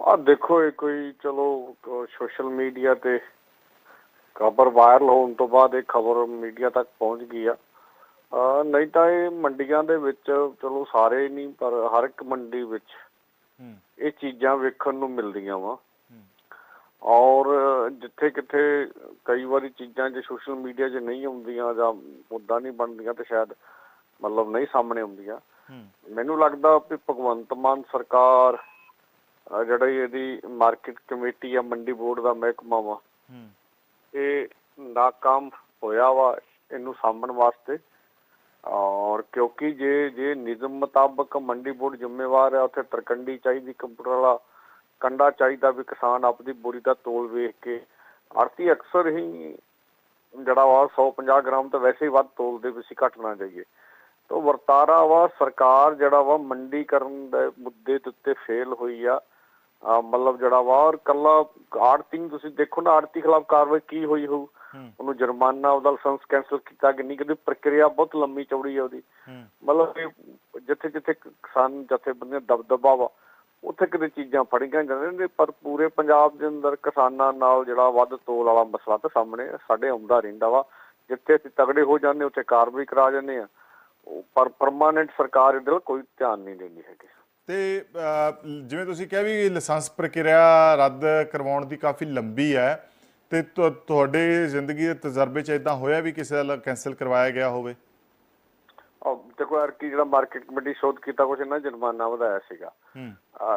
ਆ ਦੇਖੋ ਇਹ ਕੋਈ ਚਲੋ ਸੋਸ਼ਲ ਮੀਡੀਆ ਤੇ ਖਬਰ ਵਾਇਰਲ ਹੋਣ ਤੋਂ ਬਾਅਦ ਇਹ ਖਬਰ ਮੀਡੀਆ ਤੱਕ ਪਹੁੰਚ ਗਈ ਆ। ਨਹੀਂ ਤਾਂ ਇਹ ਮੰਡੀਆਂ ਦੇ ਵਿੱਚ ਚਲੋ ਸਾਰੇ ਨਹੀਂ ਪਰ ਹਰ ਇੱਕ ਮੰਡੀ ਵਿੱਚ ਇਹ ਚੀਜ਼ਾਂ ਵੇਖਣ ਨੂੰ ਮਿਲਦੀਆਂ ਵਾ। ਔਰ ਜਿੱਥੇ ਕਿਤੇ ਕਈ ਵਾਰੀ ਚੀਜ਼ਾਂ ਜੇ ਸੋਸ਼ਲ ਮੀਡੀਆ 'ਚ ਨਹੀਂ ਆਉਂਦੀਆਂ ਜਾਂ ਮੁੱਦਾ ਨਹੀਂ ਬਣਦੀਆਂ ਤੇ ਸ਼ਾਇਦ ਮਤਲਬ ਨਹੀਂ ਸਾਹਮਣੇ ਆਉਂਦੀਆਂ। ਮੈਨੂੰ ਲੱਗਦਾ ਵੀ ਭਗਵੰਤ ਮਾਨ ਸਰਕਾਰ ਜਿਹੜੀ ਇਹਦੀ ਮਾਰਕੀਟ ਕਮੇਟੀ ਆ ਮੰਡੀ ਬੋਰਡ ਦਾ ਮਹਿਕਮਾ ਵਾ। ਇਹ ਨਾਕਾਮ ਹੋਇਆ ਵਾ ਇਹਨੂੰ ਸਾਂਭਣ ਵਾਸਤੇ। ਔਰ ਕਿਉਂਕਿ ਜੇ ਜੇ ਨਿਯਮ ਮੁਤਾਬਕ ਮੰਡੀ ਬੋਰਡ ਜ਼ਿੰਮੇਵਾਰ ਹੈ ਉੱਥੇ ਤਰਕੰਡੀ ਚਾਹੀਦੀ ਕੰਪਿਊਟਰ ਵਾਲਾ ਕੰਡਾ ਚਾਹੀਦਾ ਵੀ ਕਿਸਾਨ ਆਪਦੀ ਬੋਰੀ ਦਾ ਤੋਲ ਵੇਖ ਕੇ। ਆੜਤੀ ਅਕਸਰ ਹੀ ਜਿਹੜਾ ਵਾ 150 ਗ੍ਰਾਮ ਤਾਂ ਵੈਸੇ ਹੀ ਵੱਧ ਤੋਲਦੇ ਵੀ ਸੀ ਘਟਣਾ ਚਾਹੀਏ ਤੋ ਵਰਤਾਰਾ ਵਾ ਸਰਕਾਰ ਜਿਹੜਾ ਵਾ ਮੰਡੀਕਰਨ ਦੇ ਮੁੱਦੇ ਦੇ ਉੱਤੇ ਫੇਲ ਹੋਈ ਆ। ਮਤਲਬ ਜਿਹੜਾ ਵਾ ਔਰ ਕੱਲਾ ਆੜਤੀ ਤੁਸੀਂ ਦੇਖੋ ਨਾ ਆੜਤੀ ਖਿਲਾਫ ਕਾਰਵਾਈ ਕੀ ਹੋਈ ਹੋਊ? ਹੂੰ। ਉਹਨੂੰ ਜੁਰਮਾਨਾ ਉਹਦਾ ਲਾਇਸੈਂਸ ਕੈਂਸਲ ਕੀਤਾ ਕਿ ਨਹੀਂ ਕਿਉਂਕਿ ਪ੍ਰਕਿਰਿਆ ਬਹੁਤ ਲੰਮੀ ਚੌੜੀ ਹੈ ਉਹਦੀ। ਮਤਲਬ ਜਿੱਥੇ ਜਿੱਥੇ ਕਿਸਾਨ ਜਥੇਬੰਦੀਆਂ ਦਬਦਬਾ ਵਾ ਉੱਥੇ ਕਿਤੇ ਚੀਜ਼ਾਂ ਫੜੀਆਂ ਜਾਂਦੀਆਂ ਨੇ ਪਰ ਪੂਰੇ ਪੰਜਾਬ ਦੇ ਅੰਦਰ ਕਿਸਾਨਾਂ ਨਾਲ ਜਿਹੜਾ ਵੱਧ ਤੋਲ ਵਾਲਾ ਮਸਲਾ ਤਾਂ ਸਾਹਮਣੇ ਸਾਡੇ ਆਉਂਦਾ ਰਹਿੰਦਾ ਵਾ। ਜਿੱਥੇ ਅਸੀਂ ਤਗੜੇ ਹੋ ਜਾਂਦੇ ਉੱਥੇ ਕਾਰਵਾਈ ਕਰਾ ਜਾਂਦੇ ਆ। ਪਰ ਪਰਮਾਨੈਂਟ ਸਰਕਾਰ ਇਹਦੇ ਕੋਈ ਧਿਆਨ ਨਹੀਂ ਦਿੰਦੀ ਹੈਗੀ। ਤੇ ਜਿਵੇਂ ਤੁਸੀਂ ਕਿਹਾ ਵੀ ਲਾਇਸੈਂਸ ਪ੍ਰਕਿਰਿਆ ਰੱਦ ਕਰਵਾਉਣ ਦੀ ਕਾਫੀ ਲੰਬੀ ਹੈ ਤੇ ਤੁਹਾਡੇ ਜ਼ਿੰਦਗੀ ਦੇ ਤਜਰਬੇ 'ਚ ਇਦਾਂ ਹੋਇਆ ਵੀ ਕਿਸੇ ਦਾ ਕੈਨਸਲ ਕਰਵਾਇਆ ਗਿਆ ਹੋਵੇ? ਦੇਖੋ ਯਾਰ ਕੀ ਜਿਹੜਾ ਮਾਰਕੀਟ ਕਮੇਟੀ ਸ਼ੋਧ ਕੀਤਾ ਕੁਛ ਇਹਨਾਂ ਜੁਰਮਾਨਾ ਵਧਾਇਆ ਸੀਗਾ।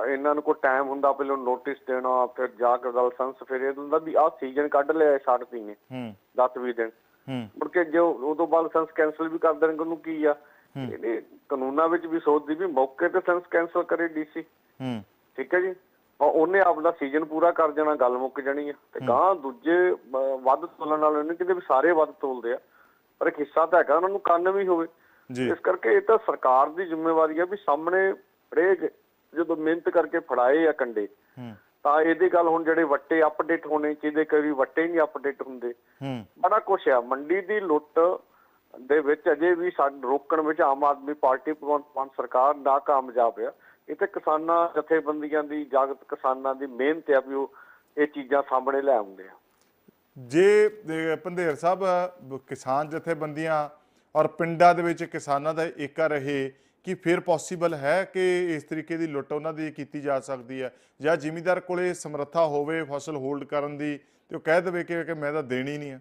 ਇਹਨਾਂ ਨੂੰ ਕੋਈ ਟਾਈਮ ਹੁੰਦਾ ਪਹਿਲਾਂ ਨੋਟਿਸ ਦੇਣਾ ਫਿਰ ਜਾ ਕੇ ਲਾਇਸੈਂਸ ਫਿਰ ਇਹ ਹੁੰਦਾ ਵੀ ਆਹ ਸੀਜ਼ਨ ਕੱਢ ਲਿਆ 60 ਦਿਨੇ ਹੂੰ। 10 20 ਦਿਨ। ਮੁੜ ਕੇ ਜੋ ਉਦੋਂ ਬਾਅਦ ਲਾਇਸੈਂਸ ਕੈਂਸਲ ਵੀ ਕਰ ਦੇਣਗੇ ਉਹਨੂੰ ਕੀ ਆ? ਇਹਦੇ ਕਾਨੂੰਨਾਂ ਵਿੱਚ ਵੀ ਸੋਚਦੀ ਵੀ ਮੌਕੇ ਤੇ ਲਾਇਸੈਂਸ ਕੈਂਸਲ ਕਰੇ ਡੀਸੀ ਹੂੰ। ਠੀਕ ਹੈ ਜੀ? ਉਹਨੇ ਆਪਦਾ ਸੀਜ਼ਨ ਪੂਰਾ ਕਰ ਜਾਣਾ ਗੱਲ ਮੁੱਕ ਜਾਣੀ ਆ। ਤੇ ਗਾਂ ਦੂਜੇ ਵੱਧ ਤੋਲਣ ਵਾਲੇ ਉਹਨੇ ਕਿਤੇ ਵੀ ਸਾਰੇ ਵੱਧ ਤੋਲਦੇ ਆ। ਪਰ ਇੱਕ ਹਿੱਸਾ ਤਾਂ ਹੈਗਾ ਉਹਨਾਂ ਨੂੰ ਕੰਨ ਵੀ ਹੋਵੇ। ਜੀ। ਇਸ ਕਰਕੇ ਇਹ ਤਾਂ ਸਰਕਾਰ ਦੀ ਜ਼ਿੰਮੇਵਾਰੀ ਆ ਵੀ ਸਾਹਮਣੇ ਹਰੇਕ ਜਦੋਂ ਮਿਹਨਤ ਕਰਕੇ ਫੜਾਏ ਆ ਕੰਡੇ ਹੂੰ। ਤਾਂ ਇਹਦੀ ਗੱਲ ਹੁਣ ਜਿਹੜੇ ਵੱਟੇ ਅਪਡੇਟ ਹੋਣੇ ਚਾਹੀਦੇ ਕਈ ਵੱਟੇ ਨਹੀਂ ਅਪਡੇਟ ਹੁੰਦੇ। ਬੜਾ ਕੁਛ ਆ ਮੰਡੀ ਦੀ ਲੁੱਟ ਦੇ ਵਿੱਚ ਅਜੇ ਵੀ ਸਾਡੇ ਰੋਕਣ ਵਿੱਚ ਆਮ ਆਦਮੀ ਪਾਰਟੀ ਭਗਵੰਤ ਮਾਨ ਸਰਕਾਰ ਨਾ ਕਾਮਯਾਬ ਆ। ਇਹ ਤੇ ਕਿਸਾਨਾਂ ਜਥੇਬੰਦੀਆਂ ਦੀ ਜਾਗਤ ਕਿਸਾਨਾਂ ਦੀ ਮਿਹਨਤ ਆ ਵੀ ਉਹ ਇਹ ਚੀਜ਼ਾਂ ਸਾਹਮਣੇ ਲੈ ਆਉਂਦੇ ਆ। ਜੇ ਪੰਧੇਰ ਸਾਹਿਬ ਕਿਸਾਨ ਜਥੇਬੰਦੀਆਂ ਔਰ ਪਿੰਡਾਂ ਦੇ ਵਿੱਚ ਕਿਸਾਨਾਂ ਦਾ ਏਕਾ ਰਹੇ ਕਿ ਫਿਰ ਪੋਸੀਬਲ ਹੈ ਕਿ ਇਸ ਤਰੀਕੇ ਦੀ ਲੁੱਟ ਉਹਨਾਂ ਦੀ ਕੀਤੀ ਜਾ ਸਕਦੀ ਹੈ? ਜਾਂ ਜ਼ਿਮੀਂਦਾਰ ਕੋਲੇ ਸਮਰੱਥਾ ਹੋਵੇ ਫਸਲ ਹੋਲਡ ਕਰਨ ਦੀ ਤੇ ਉਹ ਕਹਿ ਦੇਵੇ ਕਿ ਮੈਂ ਤਾਂ ਦੇਣੀ ਨਹੀਂ ਹੈ?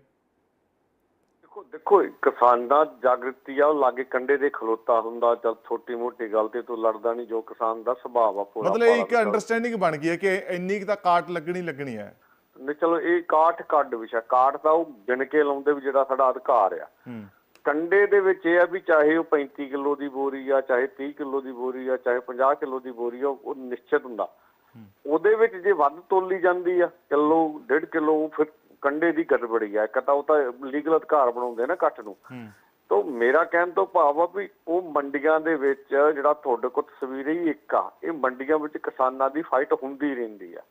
ਦੇਖੋ ਦੇਖੋ ਕਿਸਾਨਾਂ ਜਾਗਰਤੀ ਆ ਉਹ ਲਾਗੇ ਕੰਡੇ ਦੇ ਖਲੋਤਾ ਹੁੰਦਾ ਜਦ ਛੋਟੀ ਮੋਟੀ ਗੱਲ ਤੇ ਤੂੰ ਲੜਦਾ ਨਹੀਂ ਜੋ ਕਿਸਾਨ ਦਾ ਸੁਭਾਅ ਆ ਪੂਰਾ ਮਤਲਬ ਇੱਕ ਦਾ। ਅੰਡਰਸਟੈਂਡਿੰਗ ਬਣ ਗਈ ਹੈ ਕਿ ਇੰਨੀ ਕੁ ਤਾਂ ਕਾਟ ਲੱਗਣੀ ਲੱਗਣੀ ਹੈ। ਨਹੀਂ ਚਲੋ ਇਹ ਕਾਠ ਕੱਢ ਵਿਸ਼ਾ ਕਾਠ ਤਾਂ ਉਹ ਗਿਣ ਕੇ ਲਾਉਂਦੇ ਵੀ ਜਿਹੜਾ ਸਾਡਾ ਅਧਿਕਾਰ ਆ। ਕੰਡੇ ਦੇ ਵਿੱਚ ਇਹ ਆ ਵੀ ਚਾਹੇ ਉਹ 35 ਕਿਲੋ ਦੀ ਬੋਰੀ ਆ ਚਾਹੇ 30 ਕਿਲੋ ਦੀ ਬੋਰੀ ਆ ਚਾਹੇ 50 ਕਿਲੋ ਦੀ ਬੋਰੀ ਆ ਉਹ ਨਿਸ਼ਚਿਤ ਹੁੰਦਾ। ਉਹਦੇ ਵਿੱਚ ਜੇ ਵੱਧ ਤੋਲੀ ਜਾਂਦੀ ਆ ਕਿਲੋ ਡੇਢ ਕਿਲੋ ਉਹ ਫਿਰ ਕੰਡੇ ਦੀ ਗੜਬੜੀ ਆ। ਇੱਕ ਤਾਂ ਉਹ ਤਾਂ ਲੀਗਲ ਅਧਿਕਾਰ ਬਣਾਉਂਦੇ ਨਾ ਕੱਟ ਨੂੰ। ਤੋਂ ਮੇਰਾ ਕਹਿਣ ਤੋਂ ਭਾਵ ਆ ਵੀ ਉਹ ਮੰਡੀਆਂ ਦੇ ਵਿੱਚ ਜਿਹੜਾ ਤੁਹਾਡੇ ਕੋਲ ਤਸਵੀਰ ਹੀ ਇੱਕ ਆ ਇਹ ਮੰਡੀਆਂ ਵਿੱਚ ਕਿਸਾਨਾਂ ਦੀ ਫਾਈਟ ਹੁੰਦੀ ਰਹਿੰਦੀ ਆ।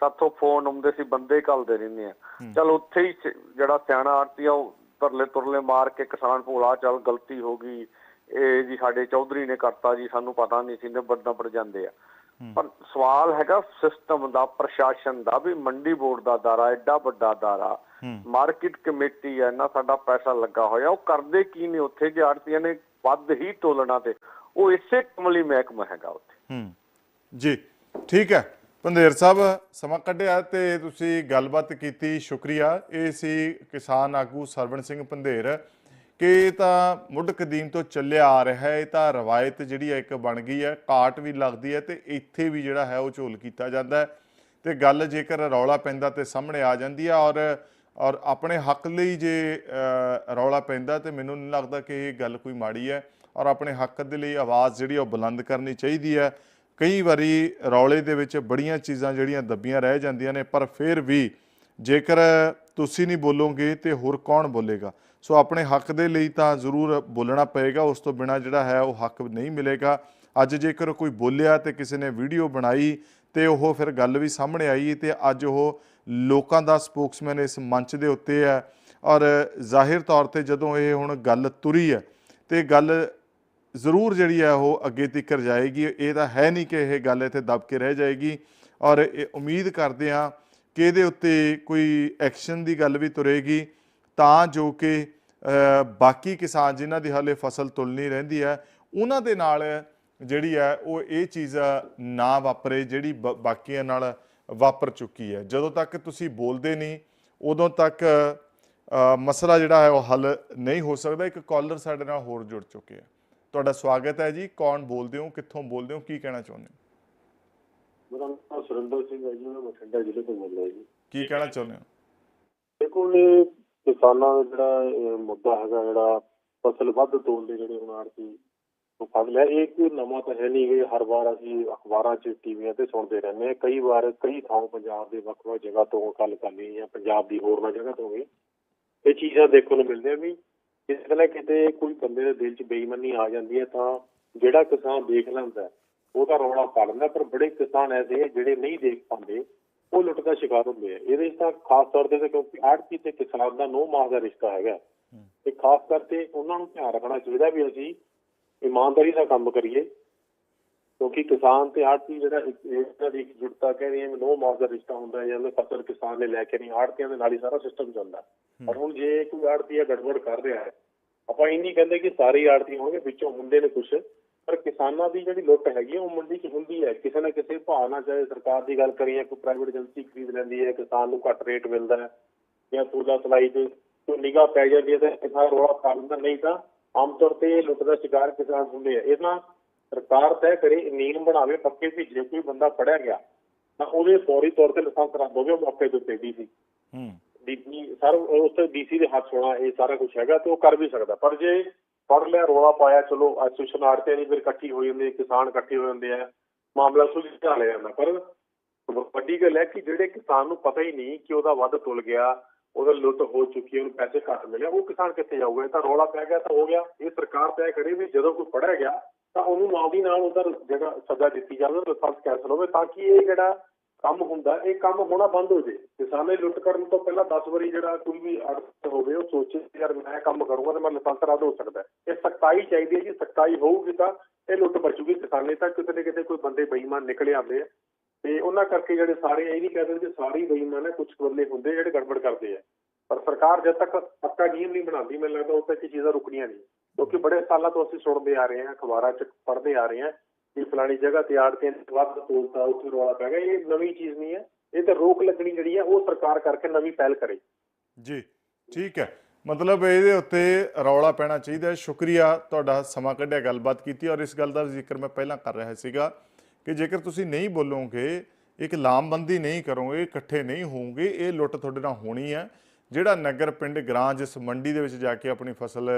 ਸਾਥੋਂ ਫੋਨ ਆਉਂਦੇ ਸੀ ਬੰਦੇ ਘੱਲਦੇ ਰਹਿੰਦੇ ਆ। ਚਲ ਉੱਥੇ ਹੀ ਜਿਹੜਾ ਸਿਆਣਾ ਆਰਤੀ ਆ ਉਹ ਤਰਲੇ ਤੁਰਲੇ ਮਾਰ ਕੇ ਕਿਸਾਨ ਭੋਲਾ ਚੱਲ ਗਲਤੀ ਹੋ ਗਈ। ਇਹ ਜੀ ਸਾਡੇ ਚੌਧਰੀ ਨੇ ਕਰਤਾ ਜੀ ਸਾਨੂੰ ਪਤਾ ਨਹੀਂ ਸੀ ਨਿਬੜ ਨਿਬੜ ਜਾਂਦੇ ਆ। ਪਰ ਸਵਾਲ ਹੈਗਾ ਸਿਸਟਮ ਦਾ ਪ੍ਰਸ਼ਾਸਨ ਦਾ ਵੀ ਮੰਡੀ ਬੋਰਡ ਦਾ ਦਾਰਾ ਐਡਾ ਵੱਡਾ ਦਾਰਾ ਮਾਰਕੀਟ ਕਮੇਟੀ ਹੈ ਨਾ ਸਾਡਾ ਪੈਸਾ ਲੱਗਾ ਹੋਇਆ ਉਹ ਕਰਦੇ ਕੀ ਨੇ ਉੱਥੇ? ਜੇ ਆੜਤੀਆਂ ਨੇ ਵੱਧ ਹੀ ਤੋਲਣਾ ਤੇ ਉਹ ਇਸੇ ਕਮਲੀ ਮਹਿਕਮਾ ਹੈਗਾ ਉੱਥੇ। ਜੀ ਠੀਕ ਹੈ। ਪੰਦੇਰ ਸਾਹਿਬ, ਸਮਾਂ ਕੱਢਿਆ ਤੇ ਤੁਸੀਂ ਗੱਲਬਾਤ ਕੀਤੀ, ਸ਼ੁਕਰੀਆ। ਇਹ ਸੀ ਕਿਸਾਨ ਆਗੂ ਸਰਵਣ ਸਿੰਘ ਪੰਦੇਰ ਕਿ ਇਹ ਤਾਂ ਮੁੱਢ ਕਦੀਮ ਤੋਂ ਚੱਲਿਆ ਆ ਰਿਹਾ ਹੈ, ਇਹ ਤਾਂ ਰਵਾਇਤ ਜਿਹੜੀ ਹੈ ਇੱਕ ਬਣ ਗਈ ਹੈ, ਕਾਟ ਵੀ ਲੱਗਦੀ ਹੈ ਤੇ ਇੱਥੇ ਵੀ ਜਿਹੜਾ ਹੈ ਉਹ ਝੋਲ ਕੀਤਾ ਜਾਂਦਾ ਹੈ ਤੇ ਗੱਲ ਜੇਕਰ ਰੌਲਾ ਪੈਂਦਾ ਤੇ ਸਾਹਮਣੇ ਆ ਜਾਂਦੀ ਹੈ ਔਰ ਔਰ ਆਪਣੇ ਹੱਕ ਲਈ ਜੇ ਰੌਲਾ ਪੈਂਦਾ ਤੇ ਮੈਨੂੰ ਨਹੀਂ ਲੱਗਦਾ ਕਿ ਇਹ ਗੱਲ ਕੋਈ ਮਾੜੀ ਹੈ ਔਰ ਆਪਣੇ ਹੱਕ ਦੇ ਲਈ ਆਵਾਜ਼ ਜਿਹੜੀ ਉਹ ਬੁਲੰਦ ਕਰਨੀ ਚਾਹੀਦੀ ਹੈ। ਕਈ ਵਾਰੀ ਰੌਲੇ ਦੇ ਵਿੱਚ ਬੜੀਆਂ ਚੀਜ਼ਾਂ ਜਿਹੜੀਆਂ ਦੱਬੀਆਂ ਰਹਿ ਜਾਂਦੀਆਂ ਨੇ, ਪਰ ਫਿਰ ਵੀ ਜੇਕਰ ਤੁਸੀਂ ਨਹੀਂ ਬੋਲੋਗੇ ਤੇ ਹੋਰ ਕੌਣ ਬੋਲੇਗਾ? ਸੋ ਆਪਣੇ ਹੱਕ ਦੇ ਲਈ ਤਾਂ ਜ਼ਰੂਰ ਬੋਲਣਾ ਪਏਗਾ, ਉਸ ਤੋਂ ਬਿਨਾ ਜਿਹੜਾ ਹੈ ਉਹ ਹੱਕ ਨਹੀਂ ਮਿਲੇਗਾ। ਅੱਜ ਜੇਕਰ ਕੋਈ ਬੋਲਿਆ ਤੇ ਕਿਸੇ ਨੇ ਵੀਡੀਓ ਬਣਾਈ ਤੇ ਉਹ ਫਿਰ ਗੱਲ ਵੀ ਸਾਹਮਣੇ ਆਈ ਤੇ ਅੱਜ ਉਹ ਲੋਕਾਂ ਦਾ ਸਪੋਕਸਮੈਨ ਇਸ ਮੰਚ ਦੇ ਉੱਤੇ ਹੈ। ਔਰ ਜ਼ਾਹਿਰ ਤੌਰ ਤੇ ਜਦੋਂ ਇਹ ਹੁਣ ਗੱਲ ਤੁਰੀ ਹੈ ਤੇ ਗੱਲ ਜ਼ਰੂਰ ਜਿਹੜੀ ਹੈ ਉਹ ਅੱਗੇ ਤੀਕਰ ਜਾਏਗੀ। ਇਹ ਤਾਂ ਹੈ ਨਹੀਂ ਕਿ ਇਹ ਗੱਲ ਇੱਥੇ ਦਬ ਕੇ ਰਹਿ ਜਾਏਗੀ। ਔਰ ਇਹ ਉਮੀਦ ਕਰਦੇ ਹਾਂ ਕਿ ਇਹਦੇ ਉੱਤੇ ਕੋਈ ਐਕਸ਼ਨ ਦੀ ਗੱਲ ਵੀ ਤੁਰੇਗੀ। ਤਾਂ ਜੋ ਕਿ ਬਾਕੀ ਕਿਸਾਨ ਜਿਨ੍ਹਾਂ ਦੀ ਹਾਲੇ ਫਸਲ ਤੁਲਨੀ ਰਹਿੰਦੀ ਹੈ, ਉਹਨਾਂ ਦੇ ਨਾਲ ਜਿਹੜੀ ਹੈ ਉਹ ਇਹ ਚੀਜ਼ ਨਾ ਵਾਪਰੇ, ਜਿਹੜੀ ਬ- ਬਾਕੀਆਂ ਨਾਲ ਵਾਪਰ ਚੁੱਕੀ ਹੈ। ਜਦੋਂ ਤੱਕ ਤੁਸੀਂ ਬੋਲਦੇ ਨਹੀਂ, ਉਦੋਂ ਤੱਕ ਮਸਲਾ ਜਿਹੜਾ ਹੈ ਉਹ ਹੱਲ ਨਹੀਂ ਹੋ ਸਕਦਾ। ਇੱਕ ਕਾਲਰ ਸਾਡੇ ਨਾਲ ਹੋਰ ਜੁੜ ਚੁੱਕੇ ਹੈ ਤੁਹਾਡਾ ਸਵਾਗਤ ਹੈ ਜੀ। ਕੌਣ ਬੋਲਦੇ ਹੋ? ਕਿੱਥੋਂ ਬੋਲਦੇ ਹੋ? ਕੀ ਕਹਿਣਾ ਚਾਹੁੰਦੇ ਹੋ? ਮੇਰਾ ਨਾਮ ਸੁਰਿੰਦਰ ਸਿੰਘ ਹੈ ਜੀ। ਮੈਂ ਬਠਿੰਡਾ ਜ਼ਿਲ੍ਹੇ ਤੋਂ ਬੋਲ ਰਿਹਾ ਜੀ। ਕੀ ਕਹਿਣਾ ਚਾਹੁੰਦੇ ਹੋ? ਦੇਖੋ ਇਹ ਕਿਸਾਨਾਂ ਦਾ ਜਿਹੜਾ ਇਹ ਮੁੱਦਾ ਹੈਗਾ ਜਿਹੜਾ ਫਸਲ ਵੱਧ ਤੋਲ ਦੇ ਜਿਹੜੇ ਹੁਣ ਆੜਤੀ ਤੋਂ ਫੜ ਲਿਆ। ਇਹ ਕੋਈ ਨਵਾਂ ਤਾਂ ਹੈ ਨਹੀਂ ਕਿ ਹਰ ਵਾਰ ਅਸੀਂ ਅਖਬਾਰਾਂ 'ਚ ਟੀਵੀਆਂ ਤੇ ਸੁਣਦੇ ਰਹਿੰਦੇ ਹਾਂ। ਕਈ ਵਾਰ ਕਈ ਥਾਂ ਪੰਜਾਬ ਦੇ ਵੱਖ-ਵੱਖ ਜਗ੍ਹਾ ਤੋਂ ਗੱਲ ਕਰਨੀ ਜਾਂ ਪੰਜਾਬ ਦੀ ਹੋਰਨਾਂ ਜਗ੍ਹਾ ਤੋਂ ਵੀ ਇਹ ਚੀਜ਼ਾਂ ਦੇਖਣ ਨੂੰ ਮਿਲਦੀਆਂ ਵੀ ਕਿਸੇ ਨਾ ਕਿਤੇ ਕੋਈ ਬੰਦੇ ਦੇ ਦਿਲ 'ਚ ਬੇਈਮਾਨੀ ਆ ਜਾਂਦੀ ਹੈ ਤਾਂ ਜਿਹੜਾ ਕਿਸਾਨ ਦੇਖ ਲੈਂਦਾ ਹੈ, ਉਹ ਤਾਂ ਰੌਲਾ ਪਾ ਲੈਂਦਾ ਪਰ ਬੜੇ ਕਿਸਾਨ ਐਸੇ ਆ ਜਿਹੜੇ ਨਹੀਂ ਦੇਖ ਪਾਉਂਦੇ ਉਹ ਲੁੱਟ ਦਾ ਸ਼ਿਕਾਰ ਹੁੰਦੇ ਆ ਇਹਦੇ ਤਾਂ ਖਾਸ ਤੌਰ ਤੇ ਕਿਉਂਕਿ ਆੜਤੀ ਤੇ ਕਿਸਾਨ ਦਾ ਨੋ ਮਾਸ ਦਾ ਰਿਸ਼ਤਾ ਹੈਗਾ ਤੇ ਖਾਸ ਕਰਕੇ ਉਹਨਾਂ ਨੂੰ ਧਿਆਨ ਰੱਖਣਾ ਚਾਹੀਦਾ ਵੀ ਅਸੀਂ ਇਮਾਨਦਾਰੀ ਨਾਲ ਕੰਮ ਕਰੀਏ ਕਿਉਂਕਿ ਕਿਸਾਨ ਤੇ ਆੜਤੀ ਜਿਹੜਾ ਇਹਨਾਂ ਦੀ ਜੁੜਤਾ ਕਹਿੰਦੇ ਆ ਨੋ ਦਾ ਰਿਸ਼ਤਾ ਹੁੰਦਾ ਹੈ ਜਾਂ ਫਸਲ ਕਿਸਾਨ ਨੇ ਲੈ ਕੇ ਨਹੀਂ ਆੜਤੀਆਂ ਦੇ ਨਾਲ ਹੀ ਸਾਰਾ ਸਿਸਟਮ ਚੱਲਦਾ। ਪਰ ਹੁਣ ਜੇ ਕੋਈ ਆੜਤੀ ਆ ਗੜਬੜ ਕਰ ਰਿਹਾ ਹੈ ਆਪਾਂ ਇਹ ਨਹੀਂ ਕਹਿੰਦੇ ਕਿ ਸਾਰੇ ਆੜਤੀ ਹੋਣਗੇ ਵਿੱਚੋਂ ਹੁੰਦੇ ਨੇ ਕੁਝ ਪਰ ਕਿਸਾਨਾਂ ਦੀ ਜਿਹੜੀ ਲੁੱਟ ਹੈਗੀ ਉਹ ਮੰਡੀ 'ਚ ਹੁੰਦੀ ਹੈ। ਕਿਸੇ ਨਾ ਕਿਸੇ ਭਾਅ ਨਾਲ ਚਾਹੇ ਸਰਕਾਰ ਦੀ ਗੱਲ ਕਰੀਏ ਕੋਈ ਪ੍ਰਾਈਵੇਟ ਏਜੰਸੀ ਖਰੀਦ ਲੈਂਦੀ ਹੈ ਕਿਸਾਨ ਨੂੰ ਘੱਟ ਰੇਟ ਮਿਲਦਾ ਹੈ ਜਾਂ ਸੂਲਾ ਸਲਾਈ ਤੇ ਕੋਈ ਨਿਗਾਹ ਪੈ ਜਾਂਦੀ ਹੈ ਤਾਂ ਕਿਸਾਨ ਰੋਲਾ ਪਾ ਲੈਂਦਾ ਨਹੀਂ ਤਾਂ ਆਮ ਤੌਰ ਤੇ ਲੁੱਟ ਦਾ ਸ਼ਿਕਾਰ ਕਿਸਾਨ ਹੁੰਦੇ ਆ। ਇਹ ਤਾਂ ਸਰਕਾਰ ਤੈਅ ਕਰੇ ਨਿਯਮ ਬਣਾਵੇ ਪੱਕੇ ਵੀ ਜੇ ਕੋਈ ਬੰਦਾ ਫੜਿਆ ਗਿਆ ਤਾਂ ਉਹਦੇ ਫੌਰੀ ਤੌਰ ਤੇ ਲਾਇਸੈਂਸ ਰੱਦ ਹੋਵੇ ਮੌਕੇ ਦੇ ਉੱਤੇ ਡੀਸੀ। ਹੂੰ। ਡੀਸੀ ਸਰ ਉਸ ਡੀਸੀ ਦੇ ਹੱਥ ਹੋਣਾ ਇਹ ਸਾਰਾ ਕੁਝ ਹੈਗਾ ਤੇ ਉਹ ਕਰ ਵੀ ਸਕਦਾ। ਪਰ ਜੇ ਫੜ ਲਿਆ ਰੋਲਾ ਪਾਇਆ ਚਲੋ ਐਸੋਸੀਏਸ਼ਨ ਆੜਤੇ ਨਹੀਂ ਫਿਰ ਇਕੱਠੀ ਹੋ ਜਾਂਦੀ ਕਿਸਾਨ ਇਕੱਠੇ ਹੋ ਜਾਂਦੇ ਆ ਮਾਮਲਾ ਸੁਲਝਾ ਲਿਆ ਜਾਂਦਾ। ਪਰ ਵੱਡੀ ਗੱਲ ਹੈ ਕਿ ਜਿਹੜੇ ਕਿਸਾਨ ਨੂੰ ਪਤਾ ਹੀ ਨਹੀਂ ਕਿ ਉਹਦਾ ਵੱਧ ਤੁਲ ਗਿਆ ਉਹਦਾ ਲੁੱਟ ਹੋ ਚੁੱਕੀ ਹੈ ਉਹਨੂੰ ਪੈਸੇ ਘੱਟ ਮਿਲੇ ਉਹ ਕਿਸਾਨ ਕਿੱਥੇ ਜਾਊਗਾ? ਇਹ ਤਾਂ ਰੋਲਾ ਪੈ ਗਿਆ ਤਾਂ ਹੋ ਗਿਆ। ਇਹ ਸਰਕਾਰ ਤੈਅ ਕਰੇ ਵੀ ਜਦੋਂ ਕੋਈ ਫੜਿਆ ਗਿਆ ਤਾਂ ਉਹਨੂੰ ਨਾਲ ਦੀ ਨਾਲ ਉਹਦਾ ਜਿਹੜਾ ਸਜ਼ਾ ਦਿੱਤੀ ਜਾਵੇ ਲਾਇਸੈਂਸ ਕੈਂਸਲ ਹੋਵੇ ਤਾਂ ਕਿ ਇਹ ਜਿਹੜਾ ਕੰਮ ਹੁੰਦਾ, ਇਹ ਕੰਮ ਹੋਣਾ ਬੰਦ ਹੋ ਜੇ ਕਿਸਾਨੇ ਲੁੱਟ ਕਰਨ ਤੋਂ ਪਹਿਲਾਂ 10 ਵਾਰੀ ਜਿਹੜਾ ਕੋਈ ਵੀ ਅੜਤ ਹੋਵੇ, ਉਹ ਸੋਚੇ ਯਾਰ ਮੈਂ ਕੰਮ ਕਰੂੰਗਾ ਤੇ ਮੈਂ ਲਾਇਸੈਂਸ ਰੱਦ ਹੋ ਸਕਦਾ ਇਹ ਸਖਤਾਈ ਚਾਹੀਦੀ ਹੈ ਜੀ, ਸਖਤਾਈ ਹੋਊਗੀ ਤਾਂ ਇਹ ਲੁੱਟ ਬਚੂਗੀ ਕਿਸਾਨੇ, ਤਾਂ ਕਿਤੇ ਨਾ ਕਿਤੇ ਕੋਈ ਬੰਦੇ ਬੇਈਮਾਨ ਨਿਕਲੇ ਆਉਂਦੇ ਆ। ਤੇ ਉਹਨਾਂ ਕਰਕੇ ਜਿਹੜੇ ਸਾਰੇ, ਇਹ ਨਹੀਂ ਕਹਿ ਦਿੰਦੇ ਸਾਰੇ ਬੇਈਮਾਨ ਹੈ ਕੁਝ ਬੰਦੇ ਹੁੰਦੇ ਜਿਹੜੇ ਗੜਬੜ ਕਰਦੇ ਆ। ਪਰ ਸਰਕਾਰ ਜਦ ਤੱਕ ਪੱਕਾ ਨਿਯਮ ਨਹੀਂ ਬਣਾਉਂਦੀ, ਮੈਨੂੰ ਲੱਗਦਾ ਉਦੋਂ ਤੱਕ ਇਹ ਚੀਜ਼ਾਂ ਰੁਕਣੀਆਂ ਨਹੀਂ। ਕਿਉਂਕਿ ਬੜੇ ਸਾਲਾਂ ਤੋਂ ਅਸੀਂ ਸੁਣਦੇ ਆ ਰਹੇ ਹਾਂ, ਅਖਬਾਰਾਂ 'ਚ ਪੜ੍ਹਦੇ ਆ ਰਹੇ ਹਾਂ ਕਿ ਫਲਾਣੀ ਜਗ੍ਹਾ ਤੇ ਆੜਤੀਆਂ ਨੇ ਵੱਧ ਤੋਲਤਾ ਉੱਥੇ ਰੌਲਾ ਪੈ ਗਿਆ, ਇਹ ਨਵੀਂ ਚੀਜ਼ ਨਹੀਂ ਹੈ। ਇਹ ਤੇ ਰੋਕ ਲੱਗਣੀ ਜਿਹੜੀ ਹੈ, ਉਹ ਸਰਕਾਰ ਕਰਕੇ ਨਵੀਂ ਪਹਿਲ ਕਰੇ। ਜੀ, ਠੀਕ ਹੈ। ਮਤਲਬ ਇਹਦੇ ਉੱਤੇ ਰੌਲਾ ਪੈਣਾ ਚਾਹੀਦਾ ਹੈ। ਸ਼ੁਕਰੀਆ ਤੁਹਾਡਾ ਸਮਾਂ ਕੱਢਿਆ, ਗੱਲਬਾਤ ਕੀਤੀ ਔਰ ਇਸ ਗੱਲ ਦਾ ਜ਼ਿਕਰ ਮੈਂ ਪਹਿਲਾਂ ਕਰ ਰਿਹਾ ਸੀਗਾ ਕਿ ਜੇਕਰ ਤੁਸੀਂ ਨਹੀਂ ਬੋਲੋਗੇ, ਇੱਕ ਲਾਮਬੰਦੀ ਨਹੀਂ ਕਰੋਗੇ, ਇਕੱਠੇ ਨਹੀਂ ਹੋਵੋਗੇ, ਇਹ ਲੁੱਟ ਤੁਹਾਡੇ ਨਾਲ ਹੋਣੀ ਹੈ। ਜਿਹੜਾ ਨਗਰ ਪਿੰਡ ਗ੍ਰਾਂ ਜਿਸ ਮੰਡੀ ਦੇ ਵਿੱਚ ਜਾ ਕੇ ਆਪਣੀ ਫਸਲ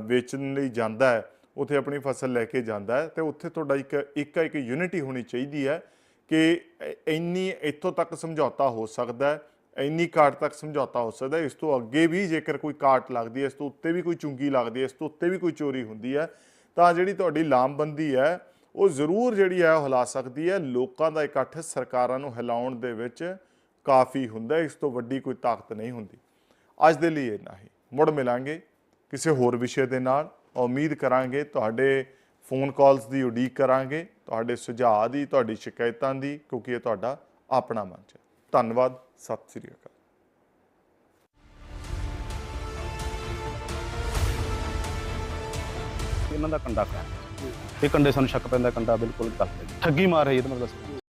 ਵੇਚਣ ਲਈ ਜਾਂਦਾ ਹੈ, ਉੱਥੇ ਆਪਣੀ ਫਸਲ ਲੈ ਕੇ ਜਾਂਦਾ ਹੈ, ਤੇ ਉੱਥੇ ਤੁਹਾਡਾ ਇੱਕ ਇੱਕ ਇੱਕ ਯੂਨਿਟੀ ਹੋਣੀ ਚਾਹੀਦੀ ਹੈ ਕਿ ਇੰਨੀ ਇੱਥੋਂ ਤੱਕ ਸਮਝੌਤਾ ਹੋ ਸਕਦਾ ਹੈ, ਇੰਨੀ ਕਾਟ ਤੱਕ ਸਮਝੌਤਾ ਹੋ ਸਕਦਾ ਇਸ ਤੋਂ ਅੱਗੇ ਵੀ ਜੇਕਰ ਕੋਈ ਕਾਟ ਲੱਗਦੀ ਹੈ, ਇਸ ਤੋਂ ਉੱਤੇ ਵੀ ਕੋਈ ਚੁੰਗੀ ਲੱਗਦੀ ਹੈ, ਇਸ ਤੋਂ ਉੱਤੇ ਵੀ ਕੋਈ ਚੋਰੀ ਹੁੰਦੀ ਹੈ, ਤਾਂ ਜਿਹੜੀ ਤੁਹਾਡੀ ਲਾਮਬੰਦੀ ਹੈ, ਉਹ ਜ਼ਰੂਰ ਜਿਹੜੀ ਹੈ, ਉਹ ਹਿਲਾ ਸਕਦੀ ਹੈ, ਲੋਕਾਂ ਦਾ ਇਕੱਠ ਸਰਕਾਰਾਂ ਨੂੰ ਹਿਲਾਉਣ ਦੇ ਵਿੱਚ ਕਾਫੀ ਹੁੰਦਾ ਇਸ ਤੋਂ ਵੱਡੀ ਕੋਈ ਤਾਕਤ ਨਹੀਂ ਹੁੰਦੀ। ਅੱਜ ਦੇ ਲਈ ਇੰਨਾ ਹੀ। ਮੁੜ ਮਿਲਾਂਗੇ। ਕਿਸੇ ਹੋਰ ਵਿਸ਼ੇ ਦੇ ਨਾਲ। ਉਮੀਦ ਕਰਾਂਗੇ ਤੁਹਾਡੇ ਫੋਨ ਕਾਲਸ ਦੀ ਉਡੀਕ ਕਰਾਂਗੇ, ਤੁਹਾਡੇ ਸੁਝਾਅ ਦੀ, ਤੁਹਾਡੀ ਸ਼ਿਕਾਇਤਾਂ ਦੀ, ਕਿਉਂਕਿ ਇਹ ਤੁਹਾਡਾ ਆਪਣਾ ਮੰਚ ਹੈ। ਧੰਨਵਾਦ, ਸਤਿ ਸ੍ਰੀ ਅਕਾਲ। ਇਹਨਾਂ ਦਾ ਕੰਡਾ ਕਰ ਇਹ ਕੰਡੇ ਸਾਨੂੰ ਸ਼ੱਕ ਪੈਂਦਾ, ਕੰਡਾ ਬਿਲਕੁਲ ਗਲਤ ਹੈ। ਠੱਗੀ ਮਾਰ ਰਹੀ ਹੈ ਇਹਦਾ ਮਤਲਬ